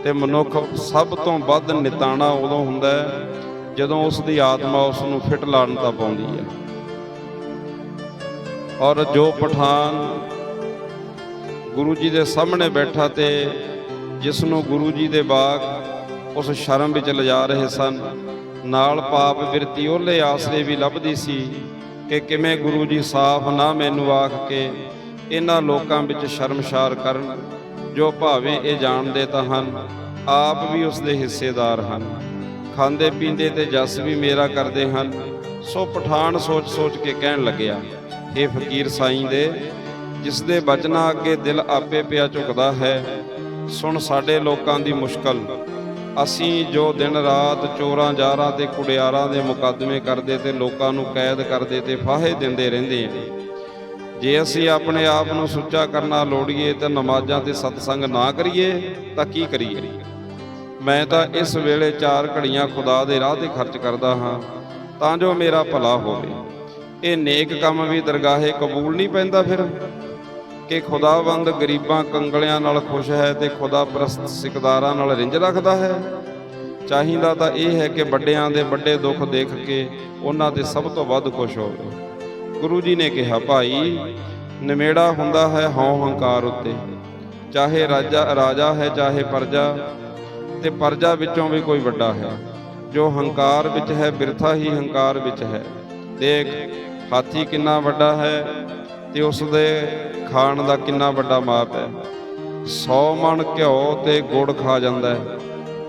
ਤੇ ਮਨੁੱਖ ਸਭ ਤੋਂ ਵੱਧ ਨਿਤਾਣਾ ਉਦੋਂ ਹੁੰਦਾ ਹੈ, ਜਦੋਂ ਉਸ ਦੀ ਆਤਮਾ ਉਸ ਨੂੰ ਫਿਟ ਲਾਣਤਾ ਪਾਉਂਦੀ ਹੈ। ਔਰ ਜੋ ਪਠਾਨ ਗੁਰੂ ਜੀ ਦੇ ਸਾਹਮਣੇ ਬੈਠਾ ਤੇ ਜਿਸ ਨੂੰ ਗੁਰੂ ਜੀ ਦੇ ਬਾਗ ਉਸ ਸ਼ਰਮ ਵਿੱਚ ਲਿਜਾ ਰਹੇ ਸਨ, ਨਾਲ ਪਾਪ ਬਿਰਤੀ ਉਹਲੇ ਆਸਰੇ ਵੀ ਲੱਭਦੀ ਸੀ ਕਿ ਕਿਵੇਂ ਗੁਰੂ ਜੀ ਸਾਫ਼ ਨਾ ਮੈਨੂੰ ਆਖ ਕੇ ਇਹਨਾਂ ਲੋਕਾਂ ਵਿੱਚ ਸ਼ਰਮਸ਼ਾਰ ਕਰਨ, ਜੋ ਭਾਵੇਂ ਇਹ ਜਾਣਦੇ ਤਾਂ ਹਨ, ਆਪ ਵੀ ਉਸ ਦੇ ਹਿੱਸੇਦਾਰ ਹਨ। ਖਾਂਦੇ ਪੀਂਦੇ ਤੇ ਜਸ ਵੀ ਮੇਰਾ ਕਰਦੇ ਹਨ, ਸੋ ਪਠਾਨ ਸੋਚ ਸੋਚ ਕੇ ਕਹਿਣ ਲੱਗਿਆ ਇਹ ਫਕੀਰ ਸਾਈਂ ਦੇ ਜਿਸ ਦੇ ਬਚਨਾਂ ਅੱਗੇ ਦਿਲ ਆਪੇ ਪਿਆ ਝੁਕਦਾ ਹੈ, ਸੁਣ ਸਾਡੇ ਲੋਕਾਂ ਦੀ ਮੁਸ਼ਕਲ। ਅਸੀਂ ਜੋ ਦਿਨ ਰਾਤ ਚੋਰਾਂ ਜਾਰਾਂ ਤੇ ਕੁੜਿਆਰਾਂ ਦੇ ਮੁਕੱਦਮੇ ਕਰਦੇ ਤੇ ਲੋਕਾਂ ਨੂੰ ਕੈਦ ਕਰਦੇ ਤੇ ਫਾਹੇ ਦਿੰਦੇ ਰਹਿੰਦੇ ਹਾਂ। ਜੇ ਅਸੀਂ ਆਪਣੇ ਆਪ ਨੂੰ ਸੁੱਚਾ ਕਰਨਾ ਲੋੜੀਏ ਤਾਂ ਨਮਾਜ਼ਾਂ ਤੇ ਸਤਸੰਗ ਨਾ ਕਰੀਏ, ਤਾਂ ਕੀ ਕਰੀਏ? ਮੈਂ ਤਾਂ ਇਸ ਵੇਲੇ ਚਾਰ ਘੜੀਆਂ ਖੁਦਾ ਦੇ ਰਾਹ ਤੇ ਖਰਚ ਕਰਦਾ ਹਾਂ, ਤਾਂ ਜੋ ਮੇਰਾ ਭਲਾ ਹੋਵੇ। ਇਹ ਨੇਕ ਕੰਮ ਵੀ ਦਰਗਾਹੇ ਕਬੂਲ ਨਹੀਂ ਪੈਂਦਾ ਫਿਰ। ਕਿ ਖੁਦਾਵੰਦ ਗਰੀਬਾਂ ਕੰਗਲਿਆਂ ਨਾਲ ਖੁਸ਼ ਹੈ ਤੇ ਖੁਦਾ ਪ੍ਰਸਤ ਸਿਕਦਾਰਾਂ ਨਾਲ ਰਿੰਜ ਰੱਖਦਾ ਹੈ। ਚਾਹੀਦਾ ਤਾਂ ਇਹ ਹੈ ਕਿ ਵੱਡਿਆਂ ਦੇ ਵੱਡੇ ਦੁੱਖ ਦੇਖ ਕੇ ਉਹਨਾਂ ਤੇ ਸਭ ਤੋਂ ਵੱਧ ਖੁਸ਼ ਹੋਵੇ। ਗੁਰੂ ਜੀ ਨੇ ਕਿਹਾ, ਭਾਈ, ਨਿਮੇੜਾ ਹੁੰਦਾ ਹੈ ਹਉ ਹੰਕਾਰ ਉੱਤੇ। ਚਾਹੇ ਰਾਜਾ ਰਾਜਾ ਹੈ, ਚਾਹੇ ਪਰਜਾ, ਤੇ ਪਰਜਾ ਵਿੱਚੋਂ ਵੀ ਕੋਈ ਵੱਡਾ ਹੈ। ਜੋ ਹੰਕਾਰ ਵਿੱਚ ਹੈ, ਬਿਰਥਾ ਹੀ ਹੰਕਾਰ ਵਿੱਚ ਹੈ। ਦੇਖ, ਹਾਥੀ ਕਿੰਨਾ ਵੱਡਾ ਹੈ ਤੇ ਉਸ ਦੇ ਖਾਣ ਦਾ ਕਿੰਨਾ ਵੱਡਾ ਮਾਪ ਹੈ। 100 ਮਣ ਘਿਓ ਤੇ ਗੁੜ ਖਾ ਜਾਂਦਾ ਹੈ।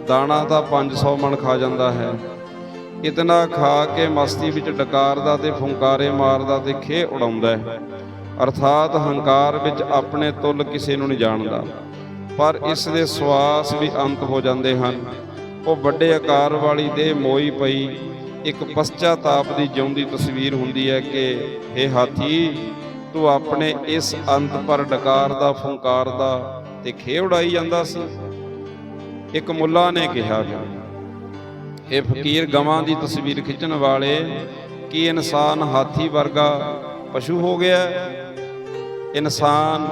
ਦਾਣਾ ਤਾਂ 500 ਮਣ ਖਾ ਜਾਂਦਾ ਹੈ। ਇਤਨਾ ਖਾ ਕੇ ਮਸਤੀ ਵਿੱਚ ਡਕਾਰਦਾ ਤੇ ਫੁੰਕਾਰੇ ਮਾਰਦਾ ਤੇ ਖੇ ਉਡਾਉਂਦਾ ਹੈ। ਅਰਥਾਤ ਹੰਕਾਰ ਵਿੱਚ ਆਪਣੇ ਤੁਲ ਕਿਸੇ ਨੂੰ ਨਹੀਂ ਜਾਣਦਾ। ਪਰ ਇਸ ਦੇ ਸਵਾਸ ਵੀ ਅੰਤ ਹੋ ਜਾਂਦੇ ਹਨ। ਉਹ ਵੱਡੇ ਆਕਾਰ ਵਾਲੀ ਦੇ ਮੋਈ ਪਈ ਇੱਕ ਪశ్ਚਾਤਾਪ ਦੀ ਜਿਉਂਦੀ ਤਸਵੀਰ ਹੁੰਦੀ ਹੈ ਕਿ ਇਹ ਹਾਥੀ ਤੂੰ ਆਪਣੇ ਇਸ ਅੰਤ ਪਰ ਡਕਾਰ ਦਾ, ਫੁੰਕਾਰ ਦਾ ਤੇ ਖੇ ਉਡਾਈ ਜਾਂਦਾ ਸੀ। ਇੱਕ ਮੁੱਲਾ ਨੇ ਕਿਹਾ ਇਹ ਫਕੀਰ, ਗਵਾਂ ਦੀ ਤਸਵੀਰ ਖਿੱਚਣ ਵਾਲੇ ਕੀ ਇਨਸਾਨ ਹਾਥੀ ਵਰਗਾ ਪਸ਼ੂ ਹੋ ਗਿਆ ਇਨਸਾਨ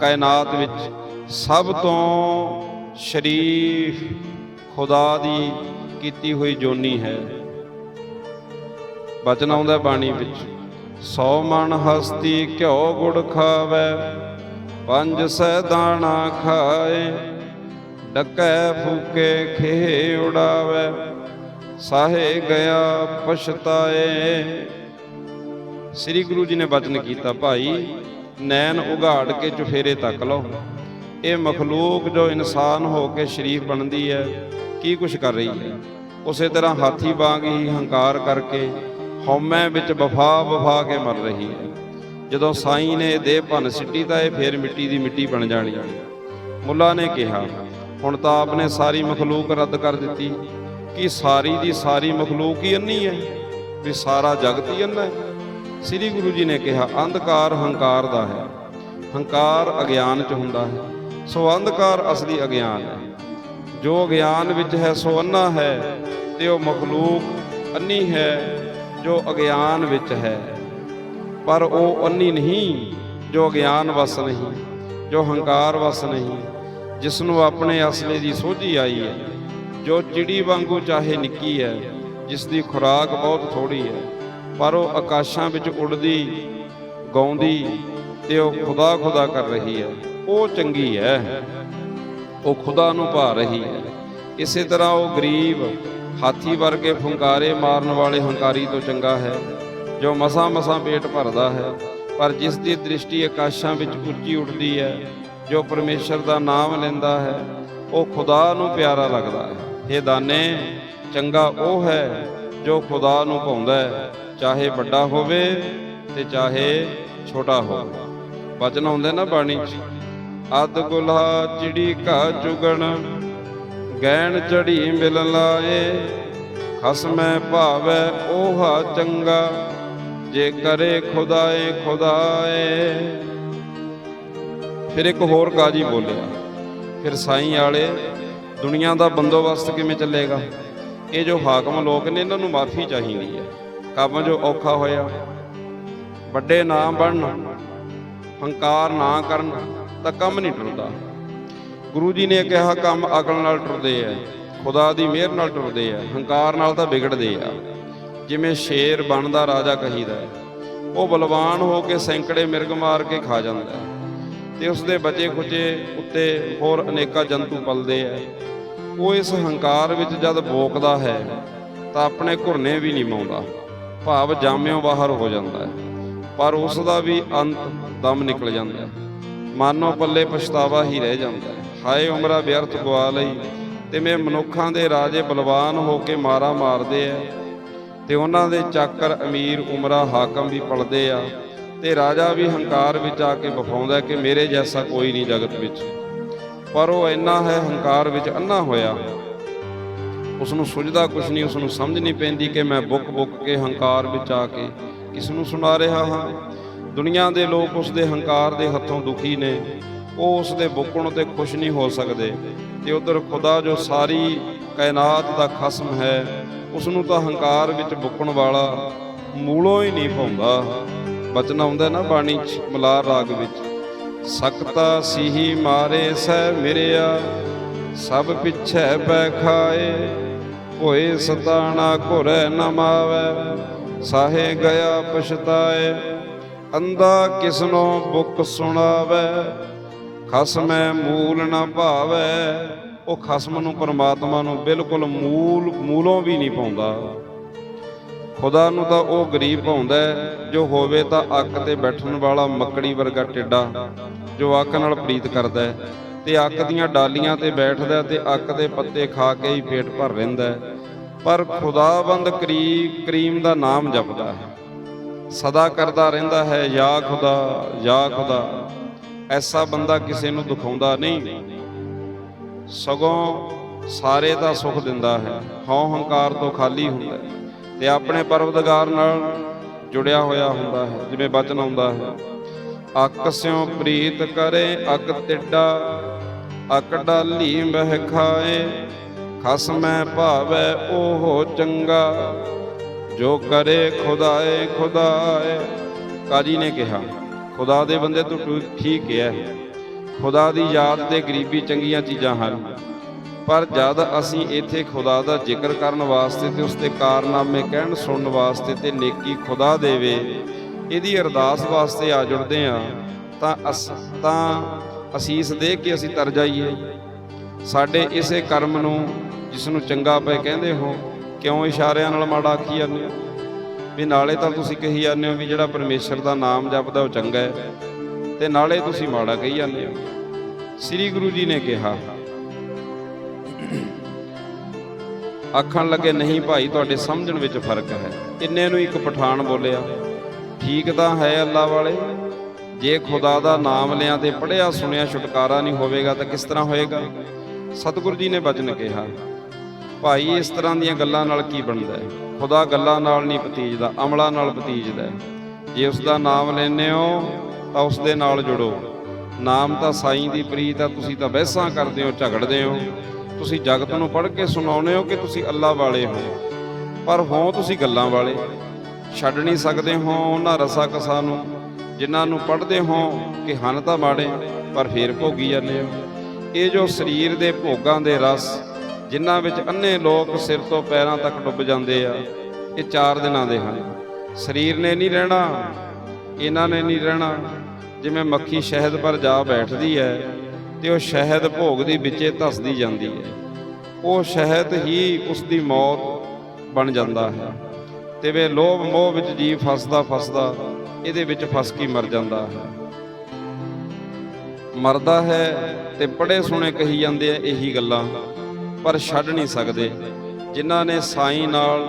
ਕਾਇਨਾਤ ਵਿੱਚ ਸਭ ਤੋਂ ਸ਼ਰੀਫ ਖੁਦਾ ਦੀ ਕੀਤੀ ਹੋਈ ਜੋਨੀ ਹੈ। ਬਚਨ ਆਉਂਦਾ ਬਾਣੀ ਵਿੱਚ। ਸੌ ਮਣ ਹਸਤੀ ਘਿਓ ਗੁੜ ਖਾਵੇ, ਪੰਜ ਸੈ ਦਾਣਾ ਖਾਏ, ਡਕੈ ਫੂਕੇ ਖੇ ਉਡਾਵੇ, ਸਾਹੇ ਗਿਆ ਪਛਤਾਏ। ਸ੍ਰੀ ਗੁਰੂ ਜੀ ਨੇ ਬਚਨ ਕੀਤਾ, ਭਾਈ, ਨੈਣ ਉਘਾੜ ਕੇ ਚੁਫੇਰੇ ਤੱਕ ਲਓ। ਇਹ ਮਖਲੂਕ ਜੋ ਇਨਸਾਨ ਹੋ ਕੇ ਸ਼ਰੀਫ ਬਣਦੀ ਹੈ, ਕੀ ਕੁਛ ਕਰ ਰਹੀ ਹੈ? ਉਸੇ ਤਰ੍ਹਾਂ ਹਾਥੀ ਵਾਂਗ ਹੀ ਹੰਕਾਰ ਕਰਕੇ ਹਉਮੈ ਵਿੱਚ ਵਫਾ ਵਫਾ ਕੇ ਮਰ ਰਹੀ ਹੈ। ਜਦੋਂ ਸਾਈਂ ਨੇ ਦੇਹ ਭੰਨ ਸਿੱਟੀ ਤਾਂ ਇਹ ਫੇਰ ਮਿੱਟੀ ਦੀ ਮਿੱਟੀ ਬਣ ਜਾਣੀ ਮੁੱਲਾ ਨੇ ਕਿਹਾ, ਹੁਣ ਤਾਂ ਆਪਨੇ ਸਾਰੀ ਮਖਲੂਕ ਰੱਦ ਕਰ ਦਿੱਤੀ। ਕਿ ਸਾਰੀ ਦੀ ਸਾਰੀ ਮਖਲੂਕ ਹੀ ਅੰਨੀ ਹੈ? ਵੀ ਸਾਰਾ ਜਗਤ ਹੀ ਅੰਨਾ ਹੈ? ਸ੍ਰੀ ਗੁਰੂ ਜੀ ਨੇ ਕਿਹਾ, ਅੰਧਕਾਰ ਹੰਕਾਰ ਦਾ ਹੈ। ਹੰਕਾਰ ਅਗਿਆਨ ਚ ਹੁੰਦਾ ਹੈ। ਸੋ ਅੰਧਕਾਰ ਅਸਲੀ ਅਗਿਆਨ ਹੈ। ਜੋ ਅਗਿਆਨ ਵਿੱਚ ਹੈ, ਸੋ ਅੰਨਾ ਹੈ। ਤੇ ਉਹ ਮਖਲੂਕ ਅੰਨੀ ਹੈ। ਜੋ ਅਗਿਆਨ ਵਿੱਚ ਹੈ, ਪਰ ਉਹ ਅੰਨੀ ਨਹੀਂ ਜੋ ਅਗਿਆਨ ਵਸ ਨਹੀਂ, ਜੋ ਹੰਕਾਰ ਵਸ ਨਹੀਂ ਜਿਸ ਨੂੰ ਆਪਣੇ ਅਸਲੇ ਦੀ ਸੋਝੀ ਆਈ ਹੈ, ਜੋ ਚਿੜੀ ਵਾਂਗੂ ਚਾਹੇ ਨਿੱਕੀ ਹੈ ਜਿਸ ਦੀ ਖੁਰਾਕ ਬਹੁਤ ਥੋੜੀ ਹੈ, ਪਰ ਉਹ ਆਕਾਸ਼ਾਂ ਵਿੱਚ ਉੱਡਦੀ, ਗਾਉਂਦੀ ਤੇ ਉਹ ਖੁਦਾ ਖੁਦਾ ਕਰ ਰਹੀ ਹੈ, ਉਹ ਚੰਗੀ ਹੈ, ਉਹ ਖੁਦਾ ਨੂੰ ਭਾ ਰਹੀ ਹੈ, ਇਸੇ ਤਰ੍ਹਾਂ ਉਹ ਗਰੀਬ ਹਾਥੀ ਵਰਗੇ ਫੁੰਕਾਰੇ ਮਾਰਨ ਵਾਲੇ ਹੰਕਾਰੀ ਤੋਂ ਚੰਗਾ ਹੈ, ਜੋ ਮਸਾ ਮਸਾ ਪੇਟ ਭਰਦਾ ਹੈ, ਪਰ ਜਿਸ ਦੀ ਦ੍ਰਿਸ਼ਟੀ ਆਕਾਸ਼ਾਂ ਵਿੱਚ ਉੱਚੀ ਉੱਠਦੀ ਹੈ, ਜੋ ਪਰਮੇਸ਼ਰ ਦਾ ਨਾਮ ਲੈਂਦਾ ਹੈ, ਉਹ ਖੁਦਾ ਨੂੰ ਪਿਆਰਾ ਲੱਗਦਾ ਹੈ। ਇਹ ਦਾਨੇ, ਚੰਗਾ ਉਹ ਹੈ, ਜੋ ਖੁਦਾ ਨੂੰ ਭਾਉਂਦਾ ਹੈ, ਚਾਹੇ ਵੱਡਾ ਹੋਵੇ ਤੇ ਚਾਹੇ ਛੋਟਾ ਹੋਵੇ। ਵਚਨ ਆਉਂਦੇ ਨਾ ਬਾਣੀ ਚ ਅਦ ਗੁਲਾ ਚਿੜੀ ਘਾ ਚੁਗਣ ਗੈਣ ਚੜੀ ਮਿਲ ਲਾਏ। ਖਸਮੈ ਭਾਵੈ ਉਹਾ ਚੰਗਾ, ਜੇ ਕਰੇ ਖੁਦਾਏ ਖੁਦਾਏ। ਫਿਰ ਇੱਕ ਹੋਰ ਕਾਜੀ ਬੋਲਿਆ, ਫਿਰ ਸਾਈਂ ਵਾਲੇ, ਦੁਨੀਆ ਦਾ ਬੰਦੋਬਸਤ ਕਿਵੇਂ ਚੱਲੇਗਾ? ਇਹ ਜੋ ਹਾਕਮ ਲੋਕ ਨੇ, ਇਹਨਾਂ ਨੂੰ ਮਾਫੀ ਚਾਹੀਦੀ ਹੈ। ਕੰਮ ਜੋ ਔਖਾ ਹੋਇਆ, ਵੱਡੇ ਨਾ ਬਣਨ, ਹੰਕਾਰ ਨਾ ਕਰਨ, ਤਾਂ ਕੰਮ ਨਹੀਂ ਟੁਰਦਾ ਗੁਰੂ ਜੀ ਨੇ ਕਿਹਾ, ਕੰਮ ਅਕਲ ਨਾਲ ਟੁਰਦੇ ਆ, ਖੁਦਾ ਦੀ ਮਿਹਰ ਨਾਲ ਟੁਰਦੇ ਆ, ਹੰਕਾਰ ਨਾਲ ਤਾਂ ਵਿਗੜਦੇ ਆ। ਜਿਵੇਂ ਸ਼ੇਰ ਬਣਦਾ, ਰਾਜਾ ਕਹੀਦਾ, ਉਹ ਬਲਵਾਨ ਹੋ ਕੇ ਸੈਂਕੜੇ ਮਿਰਗ ਮਾਰ ਕੇ ਖਾ ਜਾਂਦਾ ਹੈ ਤੇ ਉਸ ਦੇ ਬਚੇ ਖੁਚੇ ਉੱਤੇ ਹੋਰ ਅਨੇਕਾਂ ਜੰਤੂ ਪਲਦੇ ਆ। ਉਹ ਇਸ ਹੰਕਾਰ ਵਿੱਚ ਜਦ ਬੋਕਦਾ ਹੈ, ਤਾਂ ਆਪਣੇ ਘੁਰਨੇ ਵੀ ਨਹੀਂ ਮਾਉਂਦਾ, ਭਾਵ ਜਾਮਿਓ ਬਾਹਰ ਹੋ ਜਾਂਦਾ ਹੈ। ਪਰ ਉਸ ਦਾ ਵੀ ਅੰਤ ਦਮ ਨਿਕਲ ਜਾਂਦਾ ਹੈ, ਮਾਨੋ ਪੱਲੇ ਪਛਤਾਵਾ ਹੀ ਰਹਿ ਜਾਂਦਾ ਹੈ। ਹਾਏ ਉਮਰਾ ਵਿਅਰਥ ਗਵਾ ਲਈ, ਤੇ ਮੈਂ ਮਨੁੱਖਾਂ ਦੇ ਰਾਜੇ ਬਲਵਾਨ ਹੋ ਕੇ ਮਾਰਾ ਮਾਰਦੇ ਆ। ਤੇ ਉਹਨਾਂ ਦੇ ਚਾਕਰ ਅਮੀਰ ਉਮਰਾ ਹਾਕਮ ਵੀ ਪਲਦੇ ਆ, ਤੇ ਰਾਜਾ ਵੀ ਹੰਕਾਰ ਵਿੱਚ ਆ ਕੇ ਬਫਾਉਂਦਾ ਕਿ ਮੇਰੇ ਜੈਸਾ ਕੋਈ ਨਹੀਂ ਜਗਤ ਵਿੱਚ। ਪਰ ਉਹ ਇੰਨਾ ਹੈ ਹੰਕਾਰ ਵਿੱਚ ਅੰਨਾ ਹੋਇਆ। ਉਸ ਨੂੰ ਸੁਝਦਾ ਕੁਛ ਨਹੀਂ ਉਸ ਨੂੰ ਸਮਝ ਨਹੀਂ ਪੈਂਦੀ ਕਿ ਮੈਂ ਬੁੱਕ ਬੁੱਕ ਕੇ ਹੰਕਾਰ ਵਿੱਚ ਆ ਕੇ ਕਿਸ ਨੂੰ ਸੁਣਾ ਰਿਹਾ ਹਾਂ। ਦੁਨੀਆ ਦੇ ਲੋਕ ਉਸ ਦੇ ਹੰਕਾਰ ਦੇ ਹੱਥੋਂ ਦੁਖੀ ਨੇ। ਉਹ ਉਸ ਦੇ ਬੁੱਕਣ ਤੇ ਖੁਸ਼ ਨਹੀਂ ਹੋ ਸਕਦੇ। ਤੇ ਉਧਰ ਖੁਦਾ ਜੋ ਸਾਰੀ ਕਾਇਨਾਤ ਦਾ ਖਸਮ ਹੈ ਉਸ ਨੂੰ ਤਾਂ ਹੰਕਾਰ ਵਿੱਚ ਬੁੱਕਣ ਵਾਲਾ ਮੂਲੋਂ ਹੀ ਨਹੀਂ ਪਾਉਂਦਾ। ਬਚਨ ਆਉਂਦਾ ਨਾ ਬਾਣੀ ਚ, ਮਲਾਰ ਰਾਗ ਵਿੱਚ, ਸਕਤਾ ਸੀਹੀ ਮਾਰੇ ਸਹਿ ਮਿਰਿਆ, ਸਭ ਪਿੱਛੇ ਬੈ ਖਾਏ, ਹੋਏ ਸਤਾਣਾ ਘੁਰੈ ਨ ਮਾਵੈ, ਸਾਹੇ ਗਿਆ ਪਛਤਾਏ ਅੰਦਾ ਕਿਸਨੋ ਬੁੱਕ ਸੁਣਾਵੈ ਖਸਮੈ ਮੂਲ ਨ ਭਾਵੈ। ਉਹ ਖਸਮ ਨੂੰ ਪਰਮਾਤਮਾ ਨੂੰ ਬਿਲਕੁਲ ਮੂਲ, ਮੂਲੋਂ ਵੀ ਨਹੀਂ ਪਾਉਂਦਾ। ਖੁਦਾ ਨੂੰ ਤਾਂ ਉਹ ਗਰੀਬ ਪਾਉਂਦਾ ਜੋ ਹੋਵੇ ਤਾਂ ਅੱਕ ਤੇ ਬੈਠਣ ਵਾਲਾ ਮੱਕੜੀ ਵਰਗਾ ਟਿੱਡਾ, ਜੋ ਅੱਕ ਨਾਲ ਪ੍ਰੀਤ ਕਰਦਾ ਤੇ ਅੱਕ ਦੀਆਂ ਡਾਲੀਆਂ ਤੇ ਬੈਠਦਾ ਤੇ ਅੱਕ ਦੇ ਪੱਤੇ ਖਾ ਕੇ ਹੀ ਪੇਟ ਭਰ ਰਹਿੰਦਾ ਪਰ ਖੁਦਾਬੰਦ ਕਰੀਮ ਕਰੀਮ ਦਾ ਨਾਮ ਜਪਦਾ ਹੈ। ਸਦਾ ਕਰਦਾ ਰਹਿੰਦਾ ਹੈ, ਯਾ ਖੁਦਾ ਯਾ ਖੁਦਾ। ਐਸਾ ਬੰਦਾ ਕਿਸੇ ਨੂੰ ਦੁਖਾਉਂਦਾ ਨਹੀਂ। ਸਗੋਂ ਸਾਰੇ ਦਾ ਸੁਖ ਦਿੰਦਾ ਹੈ। ਹਉ ਹੰਕਾਰ ਤੋਂ ਖਾਲੀ ਹੁੰਦਾ ਹੈ ਤੇ ਆਪਣੇ ਪਰਵਦਗਾਰ ਨਾਲ ਜੁੜਿਆ ਹੋਇਆ ਹੁੰਦਾ ਹੈ, ਜਿਵੇਂ ਬਚਨ ਆਉਂਦਾ ਹੈ, ਅੱਕ ਸਿਉ ਪ੍ਰੀਤ ਕਰੇ, ਅਕ ਟਿੱਡਾ ਅਕ ਡਾਲੀ ਮਹਿ ਖਾਏ ਖਸਮੈ ਭਾਵੈ ਉਹ ਚੰਗਾ, ਜੋ ਕਰੇ ਖੁਦਾਏ ਖੁਦਾਏ। ਕਾਜੀ ਨੇ ਕਿਹਾ ਖੁਦਾ ਦੇ ਬੰਦੇ ਤੂੰ ਠੀਕ- ਹੈ। ਖੁਦਾ ਦੀ ਯਾਦ ਤੇ ਗਰੀਬੀ ਚੰਗੀਆਂ ਚੀਜ਼ਾਂ ਹਨ। ਪਰ ਜਦ ਅਸੀਂ ਇੱਥੇ ਖੁਦਾ ਦਾ ਜ਼ਿਕਰ ਕਰਨ ਵਾਸਤੇ ਤੇ ਉਸ ਦੇ ਕਾਰਨਾਮੇ ਕਹਿਣ ਸੁਣਨ ਵਾਸਤੇ ਤੇ ਨੇਕੀ ਖੁਦਾ ਦੇਵੇ, ਇਹਦੀ ਅਰਦਾਸ ਵਾਸਤੇ ਆ ਜੁੜਦੇ ਆ ਤਾਂ ਅਸ, ਤਾਂ ਅਸੀਸ ਦੇ ਕੇ ਅਸੀਂ ਤਰ ਜਾਈਏ। ਸਾਡੇ ਇਸੇ ਕਰਮ ਨੂੰ ਜਿਸ ਨੂੰ ਚੰਗਾ ਪਏ ਕਹਿੰਦੇ ਹੋ, ਕਿਉਂ ਇਸ਼ਾਰਿਆਂ ਨਾਲ ਮਾੜਾ ਆਖੀ ਜਾਂਦੇ ਹੋ? ਵੀ ਨਾਲੇ ਤਾਂ ਤੁਸੀਂ ਕਹੀ ਜਾਂਦੇ ਹੋ ਵੀ ਜਿਹੜਾ ਪਰਮੇਸ਼ਰ ਦਾ ਨਾਮ ਜਪਦਾ ਉਹ ਚੰਗਾ ਹੈ। ਤੇ ਨਾਲੇ ਤੁਸੀਂ ਮਾੜਾ ਕਹੀ ਜਾਂਦੇ ਹੋ। ਸ੍ਰੀ ਗੁਰੂ ਜੀ ਨੇ ਕਿਹਾ, ਆਖਣ ਲੱਗੇ, ਨਹੀਂ ਭਾਈ, ਤੁਹਾਡੇ ਸਮਝਣ ਵਿੱਚ ਫ਼ਰਕ ਹੈ। ਇੰਨੇ ਨੂੰ ਇੱਕ ਪਠਾਨ ਬੋਲਿਆ, ਠੀਕ ਤਾਂ ਹੈ ਅੱਲਾ ਵਾਲੇ, ਜੇ ਖੁਦਾ ਦਾ ਨਾਮ ਲਿਆ ਤੇ ਪੜਿਆ ਸੁਣਿਆ ਛੁਟਕਾਰਾ ਨਹੀਂ ਹੋਵੇਗਾ ਤਾਂ ਕਿਸ ਤਰ੍ਹਾਂ ਹੋਏਗਾ? ਸਤਿਗੁਰੂ ਜੀ ਨੇ ਬਚਨ ਕਿਹਾ ਭਾਈ, ਇਸ ਤਰ੍ਹਾਂ ਦੀਆਂ ਗੱਲਾਂ ਨਾਲ ਕੀ ਬਣਦਾ ਹੈ? ਖੁਦਾ ਗੱਲਾਂ ਨਾਲ ਨਹੀਂ ਪਤੀਜਦਾ ਅਮਲਾਂ ਨਾਲ ਪਤੀਜਦਾ ਜੇ ਉਸ ਦਾ ਨਾਮ ਲੈਂਦੇ ਹੋ, ਤਾਂ ਉਸ ਦੇ ਨਾਲ ਜੁੜੋ। ਨਾਮ ਤਾਂ ਸਾਈਂ ਦੀ ਪ੍ਰੀਤ ਆ, ਤੁਸੀਂ ਤਾਂ ਬਹਿਸਾਂ ਕਰਦੇ ਹੋ, ਝਗੜਦੇ ਹੋ। ਤੁਸੀਂ ਜਗਤ ਨੂੰ ਪੜ੍ਹ ਕੇ ਸੁਣਾਉਂਦੇ ਹੋ ਕਿ ਤੁਸੀਂ ਅੱਲਾ ਵਾਲੇ ਹੋ। ਪਰ ਹੋ ਤੁਸੀਂ ਗੱਲਾਂ ਵਾਲੇ। ਛੱਡ ਨਹੀਂ ਸਕਦੇ ਹੋ ਉਹਨਾਂ ਰਸਾ ਕਸਾ ਨੂੰ, ਜਿਨ੍ਹਾਂ ਨੂੰ ਪੜ੍ਹਦੇ ਹੋ ਕਿ ਹਨ ਤਾਂ ਮਾੜੇ, ਪਰ ਫੇਰ ਭੋਗੀ ਜਾਂਦੇ ਹੋ। ਇਹ ਜੋ ਸਰੀਰ ਦੇ ਭੋਗਾਂ ਦੇ ਰਸ ਜਿਨ੍ਹਾਂ ਵਿੱਚ ਅੰਨੇ ਲੋਕ ਸਿਰ ਤੋਂ ਪੈਰਾਂ ਤੱਕ ਡੁੱਬ ਜਾਂਦੇ ਆ, ਇਹ ਚਾਰ ਦਿਨਾਂ ਦੇ ਹਨ। ਸਰੀਰ ਨੇ ਨਹੀਂ ਰਹਿਣਾ, ਇਹਨਾਂ ਨੇ ਨਹੀਂ ਰਹਿਣਾ। ਜਿਵੇਂ ਮੱਖੀ ਸ਼ਹਿਦ ਪਰ ਜਾ ਬੈਠਦੀ ਹੈ, ਤੇ ਉਹ ਸ਼ਹਿਦ ਭੋਗ ਦੀ ਵਿੱਚੇ ਧਸਦੀ ਜਾਂਦੀ ਹੈ। ਉਹ ਸ਼ਹਿਦ ਹੀ ਉਸ ਦੀ ਮੌਤ ਬਣ ਜਾਂਦਾ ਹੈ। ਤੇ ਵੇ ਲੋਭ ਮੋਹ ਵਿੱਚ ਜੀਵ ਫਸਦਾ ਫਸਦਾ ਇਹਦੇ ਵਿੱਚ ਫਸ ਕੇ ਮਰ ਜਾਂਦਾ ਹੈ। ਮਰਦਾ ਹੈ ਤੇ ਪੜੇ ਸੁਣੇ ਕਹੀ ਜਾਂਦੇ ਆ ਇਹੀ ਗੱਲਾਂ। ਪਰ ਛੱਡ ਨਹੀਂ ਸਕਦੇ। ਜਿਨ੍ਹਾਂ ਨੇ ਸਾਈਂ ਨਾਲ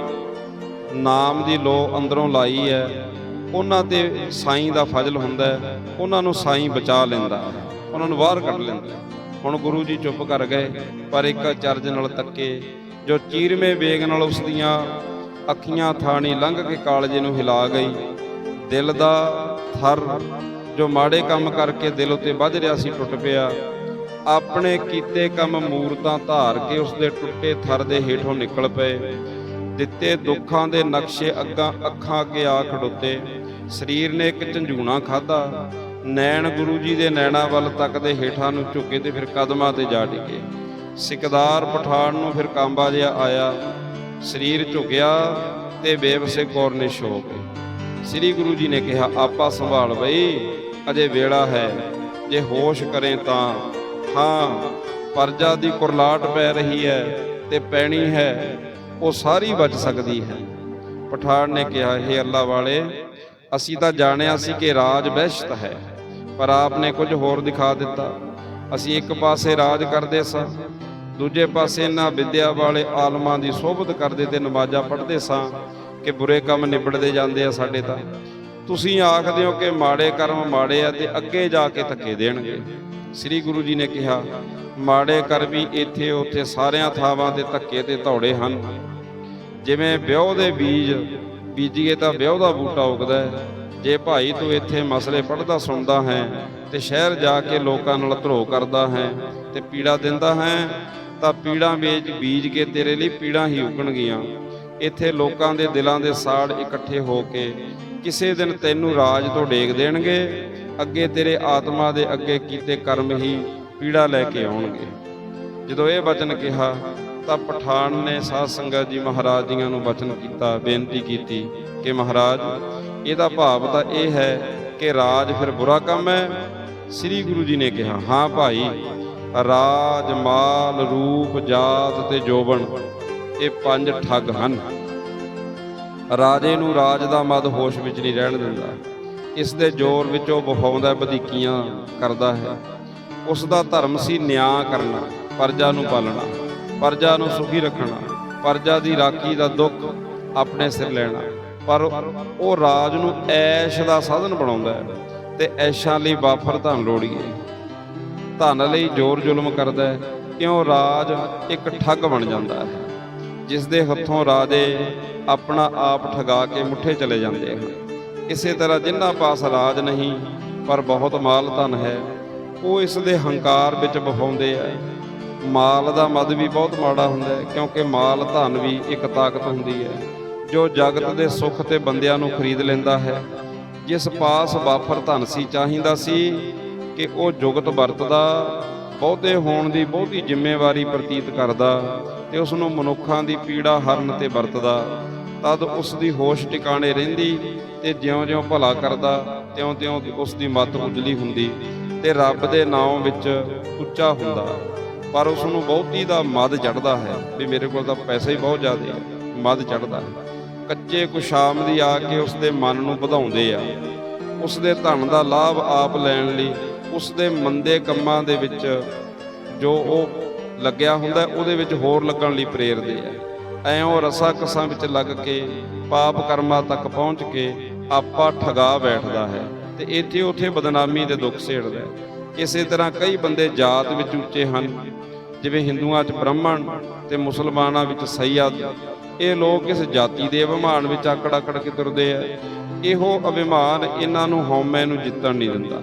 ਨਾਮ ਦੀ ਲੋ ਅੰਦਰੋਂ ਲਾਈ ਹੈ, ਉਹਨਾਂ ਤੇ ਸਾਈਂ ਦਾ ਫਜ਼ਲ ਹੁੰਦਾ ਹੈ, ਉਹਨਾਂ ਨੂੰ ਸਾਈਂ ਬਚਾ ਲੈਂਦਾ, ਉਹਨਾਂ ਨੂੰ ਬਾਹਰ ਕੱਢ ਲੈਂਦਾ। ਹੁਣ ਗੁਰੂ ਜੀ ਚੁੱਪ ਕਰ ਗਏ, ਪਰ ਇੱਕ ਚਰਜ ਨਾਲ ਤੱਕੇ, ਜੋ ਚੀਰਵੇਂ ਵੇਗ ਨਾਲ ਉਸ ਦੀਆਂ ਅੱਖੀਆਂ ਥਾਣੀ ਲੰਘ ਕੇ ਕਾਲਜੇ ਨੂੰ ਹਿਲਾ ਗਈ। ਦਿਲ ਦਾ ਥਰ ਜੋ ਮਾੜੇ ਕੰਮ ਕਰਕੇ ਦਿਲ ਉਤੇ ਵੱਜ ਰਿਹਾ ਸੀ, ਟੁੱਟ ਪਿਆ। ਆਪਣੇ ਕੀਤੇ ਕੰਮ ਮੂਰਤਾਂ ਧਾਰ ਕੇ ਉਸ ਦੇ ਟੁੱਟੇ ਥਰ ਦੇ ਹੇਠੋਂ ਨਿਕਲ ਪਏ। ਦਿੱਤੇ ਦੁੱਖਾਂ ਦੇ ਨਕਸ਼ੇ ਅੱਗਾ ਅੱਖਾਂ ਅੱਗੇ ਆ ਖੜੋਤੇ। ਸਰੀਰ ਨੇ ਇੱਕ ਝੰਝੂਣਾ ਖਾਦਾ ਨੈਣ ਗੁਰੂ ਜੀ ਦੇ ਨੈਣਾ ਵੱਲ ਤੱਕਦੇ ਹੇਠਾਂ ਨੂੰ ਝੁਕੇ ਤੇ ਫਿਰ ਕਦਮਾਂ ਤੇ ਜਾ ਟਿਕੇ ਸਿਕਦਾਰ ਪਠਾਨ ਨੂੰ ਫਿਰ ਕਾਂਬਾ ਜਿਹਾ ਆਇਆ। ਸਰੀਰ ਝੁਕਿਆ ਤੇ ਬੇਵਸੇ ਕੋਰਨਿਸ਼ ਹੋ ਗਏ ਸ੍ਰੀ ਗੁਰੂ ਜੀ ਨੇ ਕਿਹਾ, ਆਪਾ ਸੰਭਾਲ ਬਈ, ਅਜੇ ਵੇਲਾ ਹੈ। ਜੇ ਹੋਸ਼ ਕਰੇ ਤਾਂ ਹਾਂ, ਪਰਜਾ ਦੀ ਕੁਰਲਾਟ ਪੈ ਰਹੀ ਹੈ ਤੇ ਪੈਣੀ ਹੈ, ਉਹ ਸਾਰੀ ਬਚ ਸਕਦੀ ਹੈ। ਪਠਾਨ ਨੇ ਕਿਹਾ ਇਹ ਅੱਲਾ ਵਾਲੇ, ਅਸੀਂ ਤਾਂ ਜਾਣਿਆ ਸੀ ਕਿ ਰਾਜ ਬਹਿਸ਼ਤ ਹੈ, ਪਰ ਆਪ ਨੇ ਕੁਝ ਹੋਰ ਦਿਖਾ ਦਿੱਤਾ। ਅਸੀਂ ਇੱਕ ਪਾਸੇ ਰਾਜ ਕਰਦੇ ਸਾਂ, ਦੂਜੇ ਪਾਸੇ ਇਹਨਾਂ ਵਿਦਿਆ ਵਾਲੇ ਆਲਮਾਂ ਦੀ ਸੋਭਤ ਕਰਦੇ ਤੇ ਨਮਾਜ਼ਾਂ ਪੜ੍ਹਦੇ ਸਾਂ ਕਿ ਬੁਰੇ ਕੰਮ ਨਿਬੜਦੇ ਜਾਂਦੇ ਆ ਸਾਡੇ ਤਾਂ। ਤੁਸੀਂ ਆਖਦੇ ਹੋ ਕਿ ਮਾੜੇ ਕਰਮ ਮਾੜੇ ਆ ਤੇ ਅੱਗੇ ਜਾ ਕੇ ਧੱਕੇ ਦੇਣਗੇ। ਸ੍ਰੀ ਗੁਰੂ ਜੀ ਨੇ ਕਿਹਾ, ਮਾੜੇ ਕਰ ਵੀ ਇੱਥੇ ਉੱਥੇ ਸਾਰਿਆਂ ਥਾਵਾਂ ਤੇ ਧੱਕੇ ਤੇ ਧੌੜੇ ਹਨ। ਜਿਵੇਂ ਵਿਆਹ ਦੇ ਬੀਜ ਬੀਜੀਏ ਤਾਂ ਵਿਆਹ ਦਾ ਬੂਟਾ ਉਗਦਾ ਹੈ। ਜੇ ਭਾਈ ਤੂੰ ਇੱਥੇ ਮਸਲੇ ਪੜਦਾ ਸੁਣਦਾ ਹੈ ਤੇ ਸ਼ਹਿਰ ਜਾ ਕੇ ਲੋਕਾਂ ਨਾਲ ਧਰੋ ਕਰਦਾ ਹੈ ਤੇ ਪੀੜਾ ਦਿੰਦਾ ਹੈ, ਤਾਂ ਪੀੜਾਂ ਵਿੱਚ ਬੀਜ ਕੇ ਤੇਰੇ ਲਈ ਪੀੜਾਂ ਹੀ ਉਗਣਗੀਆਂ। ਇੱਥੇ ਲੋਕਾਂ ਦੇ ਦਿਲਾਂ ਦੇ ਸਾੜ ਇਕੱਠੇ ਹੋ ਕੇ ਕਿਸੇ ਦਿਨ ਤੈਨੂੰ ਰਾਜ ਤੋਂ ਡੇਗ ਦੇਣਗੇ। ਅੱਗੇ ਤੇਰੇ ਆਤਮਾ ਦੇ ਅੱਗੇ ਕੀਤੇ ਕਰਮ ਹੀ ਪੀੜਾ ਲੈ ਕੇ ਆਉਣਗੇ। ਜਦੋਂ ਇਹ ਬਚਨ ਕਿਹਾ, ਤਾਂ ਪਠਾਨ ਨੇ ਸਾਧ ਸੰਗਤ ਜੀ ਮਹਾਰਾਜ ਜੀਆਂ ਨੂੰ ਬਚਨ ਕੀਤਾ, ਬੇਨਤੀ ਕੀਤੀ ਕਿ ਮਹਾਰਾਜ, ਇਹਦਾ ਭਾਵ ਤਾਂ ਇਹ ਹੈ ਕਿ ਰਾਜ ਫਿਰ ਬੁਰਾ ਕੰਮ ਹੈ। ਸ੍ਰੀ ਗੁਰੂ ਜੀ ਨੇ ਕਿਹਾ, ਹਾਂ ਭਾਈ, ਰਾਜ, ਮਾਲ, ਰੂਪ, ਜਾਤ ਤੇ ਜੋਬਨ, ਇਹ ਪੰਜ ਠੱਗ ਹਨ। ਰਾਜੇ ਨੂੰ ਰਾਜ ਦਾ ਮਦ ਹੋਸ਼ ਵਿੱਚ ਨਹੀਂ ਰਹਿਣ ਦਿੰਦਾ। ਇਸ ਦੇ ਜ਼ੋਰ ਵਿੱਚ ਉਹ ਵਿਖਾਉਂਦਾ ਵਧੀਕੀਆਂ ਕਰਦਾ ਹੈ। ਉਸ ਦਾ ਧਰਮ ਸੀ ਨਿਆਂ ਕਰਨਾ, ਪਰਜਾ ਨੂੰ ਪਾਲਣਾ, ਪਰਜਾ ਨੂੰ ਸੁਖੀ ਰੱਖਣਾ, ਪਰਜਾ ਦੀ ਰਾਖੀ ਦਾ ਦੁੱਖ ਆਪਣੇ ਸਿਰ ਲੈਣਾ। ਪਰ ਉਹ ਰਾਜ ਨੂੰ ਐਸ਼ ਦਾ ਸਾਧਨ ਬਣਾਉਂਦਾ ਹੈ ਤੇ ਐਸ਼ਾਂ ਲਈ ਵਾਫਰ ਧਨ ਲੋੜੀਏ। ਧਨ ਲਈ ਜ਼ੋਰ ਜ਼ੁਲਮ ਕਰਦਾ ਹੈ, ਕਿਉਂ ਰਾਜ ਇੱਕ ਠੱਗ ਬਣ ਜਾਂਦਾ ਹੈ। ਜਿਸ ਦੇ ਹੱਥੋਂ ਰਾਜੇ ਆਪਣਾ ਆਪ ਠਗਾ ਕੇ ਮੁੱਠੇ ਚਲੇ ਜਾਂਦੇ ਹਨ। ਇਸੇ ਤਰ੍ਹਾਂ ਜਿਨ੍ਹਾਂ ਪਾਸ ਰਾਜ ਨਹੀਂ, ਪਰ ਬਹੁਤ ਮਾਲ ਧਨ ਹੈ। ਉਹ ਇਸ ਦੇ ਹੰਕਾਰ ਵਿੱਚ ਬਹਾਉਂਦੇ ਆ। ਮਾਲ ਦਾ ਮਦ ਵੀ ਬਹੁਤ ਮਾੜਾ ਹੁੰਦਾ ਹੈ, ਕਿਉਂਕਿ ਮਾਲ ਧਨ ਵੀ ਇੱਕ ਤਾਕਤ ਹੁੰਦੀ ਹੈ। ਜੋ ਜਗਤ ਦੇ ਸੁੱਖ ਤੇ ਬੰਦਿਆਂ ਨੂੰ ਖਰੀਦ ਲੈਂਦਾ ਹੈ। ਜਿਸ ਪਾਸ ਵਾਫਰ ਧਨ ਸੀ, ਚਾਹੀਦਾ ਸੀ ਕਿ ਉਹ ਜੁਗਤ ਵਰਤਦਾ, ਬਹੁਤੇ ਹੋਣ ਦੀ ਬਹੁਤੀ ਜ਼ਿੰਮੇਵਾਰੀ ਪ੍ਰਤੀਤ ਕਰਦਾ ਤੇ ਉਸ ਨੂੰ ਮਨੁੱਖਾਂ ਦੀ ਪੀੜਾ ਹਰਨ ਤੇ ਵਰਤਦਾ। ਤਦ ਉਸ ਦੀ ਹੋਸ਼ ਟਿਕਾਣੇ ਰਹਿੰਦੀ ਤੇ ਜਿਉਂ-ਜਿਉਂ ਭਲਾ ਕਰਦਾ, ਤਿਉਂ-ਤਿਉਂ ਉਸ ਦੀ ਮੱਤ ਉਜਲੀ ਹੁੰਦੀ ਤੇ ਰੱਬ ਦੇ ਨਾਮ ਵਿੱਚ ਉੱਚਾ ਹੁੰਦਾ। ਪਰ ਉਸ ਨੂੰ ਬਹੁਤੀ ਦਾ ਮਦ ਚੜਦਾ ਹੈ। ਵੀ ਮੇਰੇ ਕੋਲ ਤਾਂ ਪੈਸਾ ਹੀ ਬਹੁਤ ਜ਼ਿਆਦਾ ਹੈ ਮਦ ਚੜਦਾ ਹੈ। ਕੱਚੇ ਕੁਸ਼ਾਮ ਦੀ ਆ ਕੇ ਉਸ ਦੇ ਮਨ ਨੂੰ ਵਧਾਉਂਦੇ ਆ। ਉਸ ਦੇ ਧਨ ਦਾ ਲਾਭ ਆਪ ਲੈਣ ਲਈ ਉਸ ਦੇ ਮੰਦੇ ਕੰਮਾਂ ਦੇ ਵਿੱਚ ਜੋ ਉਹ ਲੱਗਿਆ ਹੁੰਦਾ, ਉਹਦੇ ਵਿੱਚ ਹੋਰ ਲੱਗਣ ਲਈ ਪ੍ਰੇਰਦੇ ਆ। ਐਂ ਰਸਾ ਕਸਾਂ ਵਿੱਚ ਲੱਗ ਕੇ, ਪਾਪ ਕਰਮਾਂ ਤੱਕ ਪਹੁੰਚ ਕੇ ਆਪਾ ਠਗਾ ਬੈਠਦਾ ਹੈ ਤੇ ਇੱਥੇ ਉਥੇ ਬਦਨਾਮੀ ਦੇ ਦੁੱਖ ਸੇੜਦਾ ਹੈ। ਇਸੇ ਤਰ੍ਹਾਂ ਕਈ ਬੰਦੇ ਜਾਤ ਵਿੱਚ ਉੱਚੇ ਹਨ, ਜਿਵੇਂ ਹਿੰਦੂਆਂ 'ਚ ਬ੍ਰਾਹਮਣ ਤੇ ਮੁਸਲਮਾਨਾਂ ਵਿੱਚ ਸੈਯਦ। ਇਹ ਲੋਕ ਇਸ ਜਾਤੀ ਦੇ ਅਭਿਮਾਨ ਵਿੱਚ ਆਕੜ ਆਕੜ ਕੇ ਤੁਰਦੇ ਆ। ਇਹੋ ਅਭਿਮਾਨ ਇਹਨਾਂ ਨੂੰ ਹਉਮੈ ਨੂੰ ਜਿੱਤਣ ਨਹੀਂ ਦਿੰਦਾ।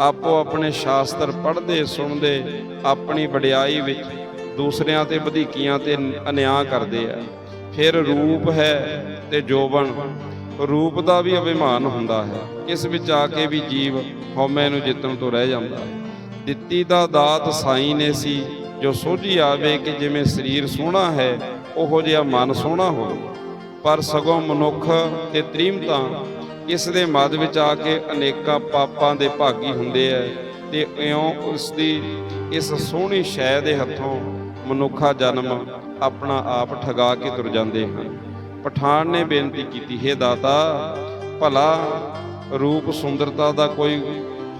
ਆਪੋ ਆਪਣੇ ਸ਼ਾਸਤਰ ਪੜ੍ਹਦੇ, ਸੁਣਦੇ, ਆਪਣੀ ਵਡਿਆਈ ਵਿੱਚ ਦੂਸਰਿਆਂ ਤੇ ਵਧੀਕੀਆਂ ਤੇ ਅਨਿਆਂ ਕਰਦੇ ਆ। ਫਿਰ ਰੂਪ ਹੈ ਤੇ ਜੋਬਨ। ਰੂਪ ਦਾ ਵੀ ਅਭਿਮਾਨ ਹੁੰਦਾ ਹੈ। ਇਸ ਵਿੱਚ ਆ ਕੇ ਵੀ ਜੀਵ ਹਉਮੈ ਨੂੰ ਜਿੱਤਣ ਤੋਂ ਰਹਿ ਜਾਂਦਾ ਹੈ। ਦਿੱਤੀ ਦਾ ਦਾਤ ਸਾਈ ਨੇ ਸੀ। ਜੋ ਸੋਝੀ ਆਵੇ ਕਿ ਜਿਵੇਂ ਸਰੀਰ ਸੋਹਣਾ ਹੈ, ਉਹੋ ਜਿਹਾ ਮਨ ਸੋਹਣਾ ਹੋਵੇ। ਪਰ ਸਗੋਂ ਮਨੁੱਖ ਤੇ ਤ੍ਰੀਮਤਾ, ਇਸ ਦੇ ਮਦ ਵਿੱਚ ਆ ਕੇ ਅਨੇਕਾਂ ਪਾਪਾਂ ਦੇ ਭਾਗੀ ਹੁੰਦੇ ਐ ਤੇ ਇਉਂ ਉਸ ਦੀ ਇਸ ਸੋਹਣੀ ਸ਼ੈ ਦੇ ਹੱਥੋਂ ਮਨੁੱਖਾ ਜਨਮ ਆਪਣਾ ਆਪ ਠਗਾ ਕੇ ਤੁਰ ਜਾਂਦੇ ਹਨ। ਪਠਾਨ ਨੇ ਬੇਨਤੀ ਕੀਤੀ, ਹੈ ਦਾਤਾ, ਭਲਾ ਰੂਪ ਸੁੰਦਰਤਾ ਦਾ ਕੋਈ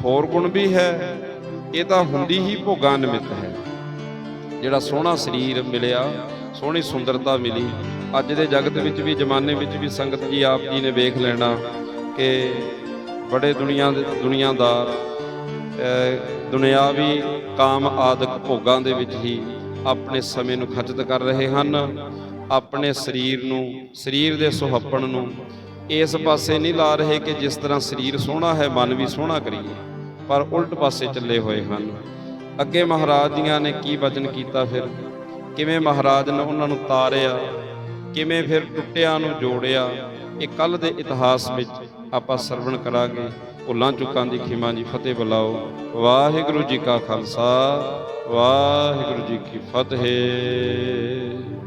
ਹੋਰ ਗੁਣ ਵੀ ਹੈ? ਇਹ ਤਾਂ ਹੁੰਦੀ ਹੀ ਭੋਗਾਂ ਨਿਮਿਤ ਹੈ। ਜਿਹੜਾ ਸੋਹਣਾ ਸਰੀਰ ਮਿਲਿਆ, ਸੋਹਣੀ ਸੁੰਦਰਤਾ ਮਿਲੀ, ਅੱਜ ਦੇ ਜਗਤ ਵਿੱਚ ਵੀ, ਜ਼ਮਾਨੇ ਵਿੱਚ ਵੀ ਸੰਗਤ ਜੀ ਆਪ ਜੀ ਨੇ ਵੇਖ ਲੈਣਾ ਕਿ ਬੜੇ ਦੁਨੀਆ ਦੇ, ਦੁਨੀਆਦਾਰ ਦੁਨਿਆਵੀ ਕਾਮ ਆਦਿਕ ਭੋਗਾਂ ਦੇ ਵਿੱਚ ਹੀ ਆਪਣੇ ਸਮੇਂ ਨੂੰ ਖਰਚਤ ਕਰ ਰਹੇ ਹਨ, ਆਪਣੇ ਸਰੀਰ ਨੂੰ, ਸਰੀਰ ਦੇ ਸੁਹੱਪਣ ਨੂੰ। ਇਸ ਪਾਸੇ ਨਹੀਂ ਲਾ ਰਹੇ ਕਿ ਜਿਸ ਤਰ੍ਹਾਂ ਸਰੀਰ ਸੋਹਣਾ ਹੈ, ਮਨ ਵੀ ਸੋਹਣਾ ਕਰੀਏ, ਪਰ ਉਲਟ ਪਾਸੇ ਚੱਲੇ ਹੋਏ ਹਨ। ਅੱਗੇ ਮਹਾਰਾਜ ਜੀਆਂ ਨੇ ਕੀ ਵਚਨ ਕੀਤਾ ਫਿਰ? ਕਿਵੇਂ ਮਹਾਰਾਜ ਨੇ ਉਹਨਾਂ ਨੂੰ ਤਾਰਿਆ? ਕਿਵੇਂ ਫਿਰ ਟੁੱਟਿਆਂ ਨੂੰ ਜੋੜਿਆ? ਇਹ ਕੱਲ ਦੇ ਇਤਿਹਾਸ ਵਿੱਚ ਆਪਾਂ ਸਰਵਣ ਕਰਾਂਗੇ। ਭੁੱਲਾਂ ਚੁੱਕਾਂ ਦੀ ਖਿਮਾ ਜੀ ਫਤਿਹ ਬੁਲਾਓ। ਵਾਹਿਗੁਰੂ ਜੀ ਕਾ ਖਾਲਸਾ, ਵਾਹਿਗੁਰੂ ਜੀ ਕੀ ਫਤਿਹ।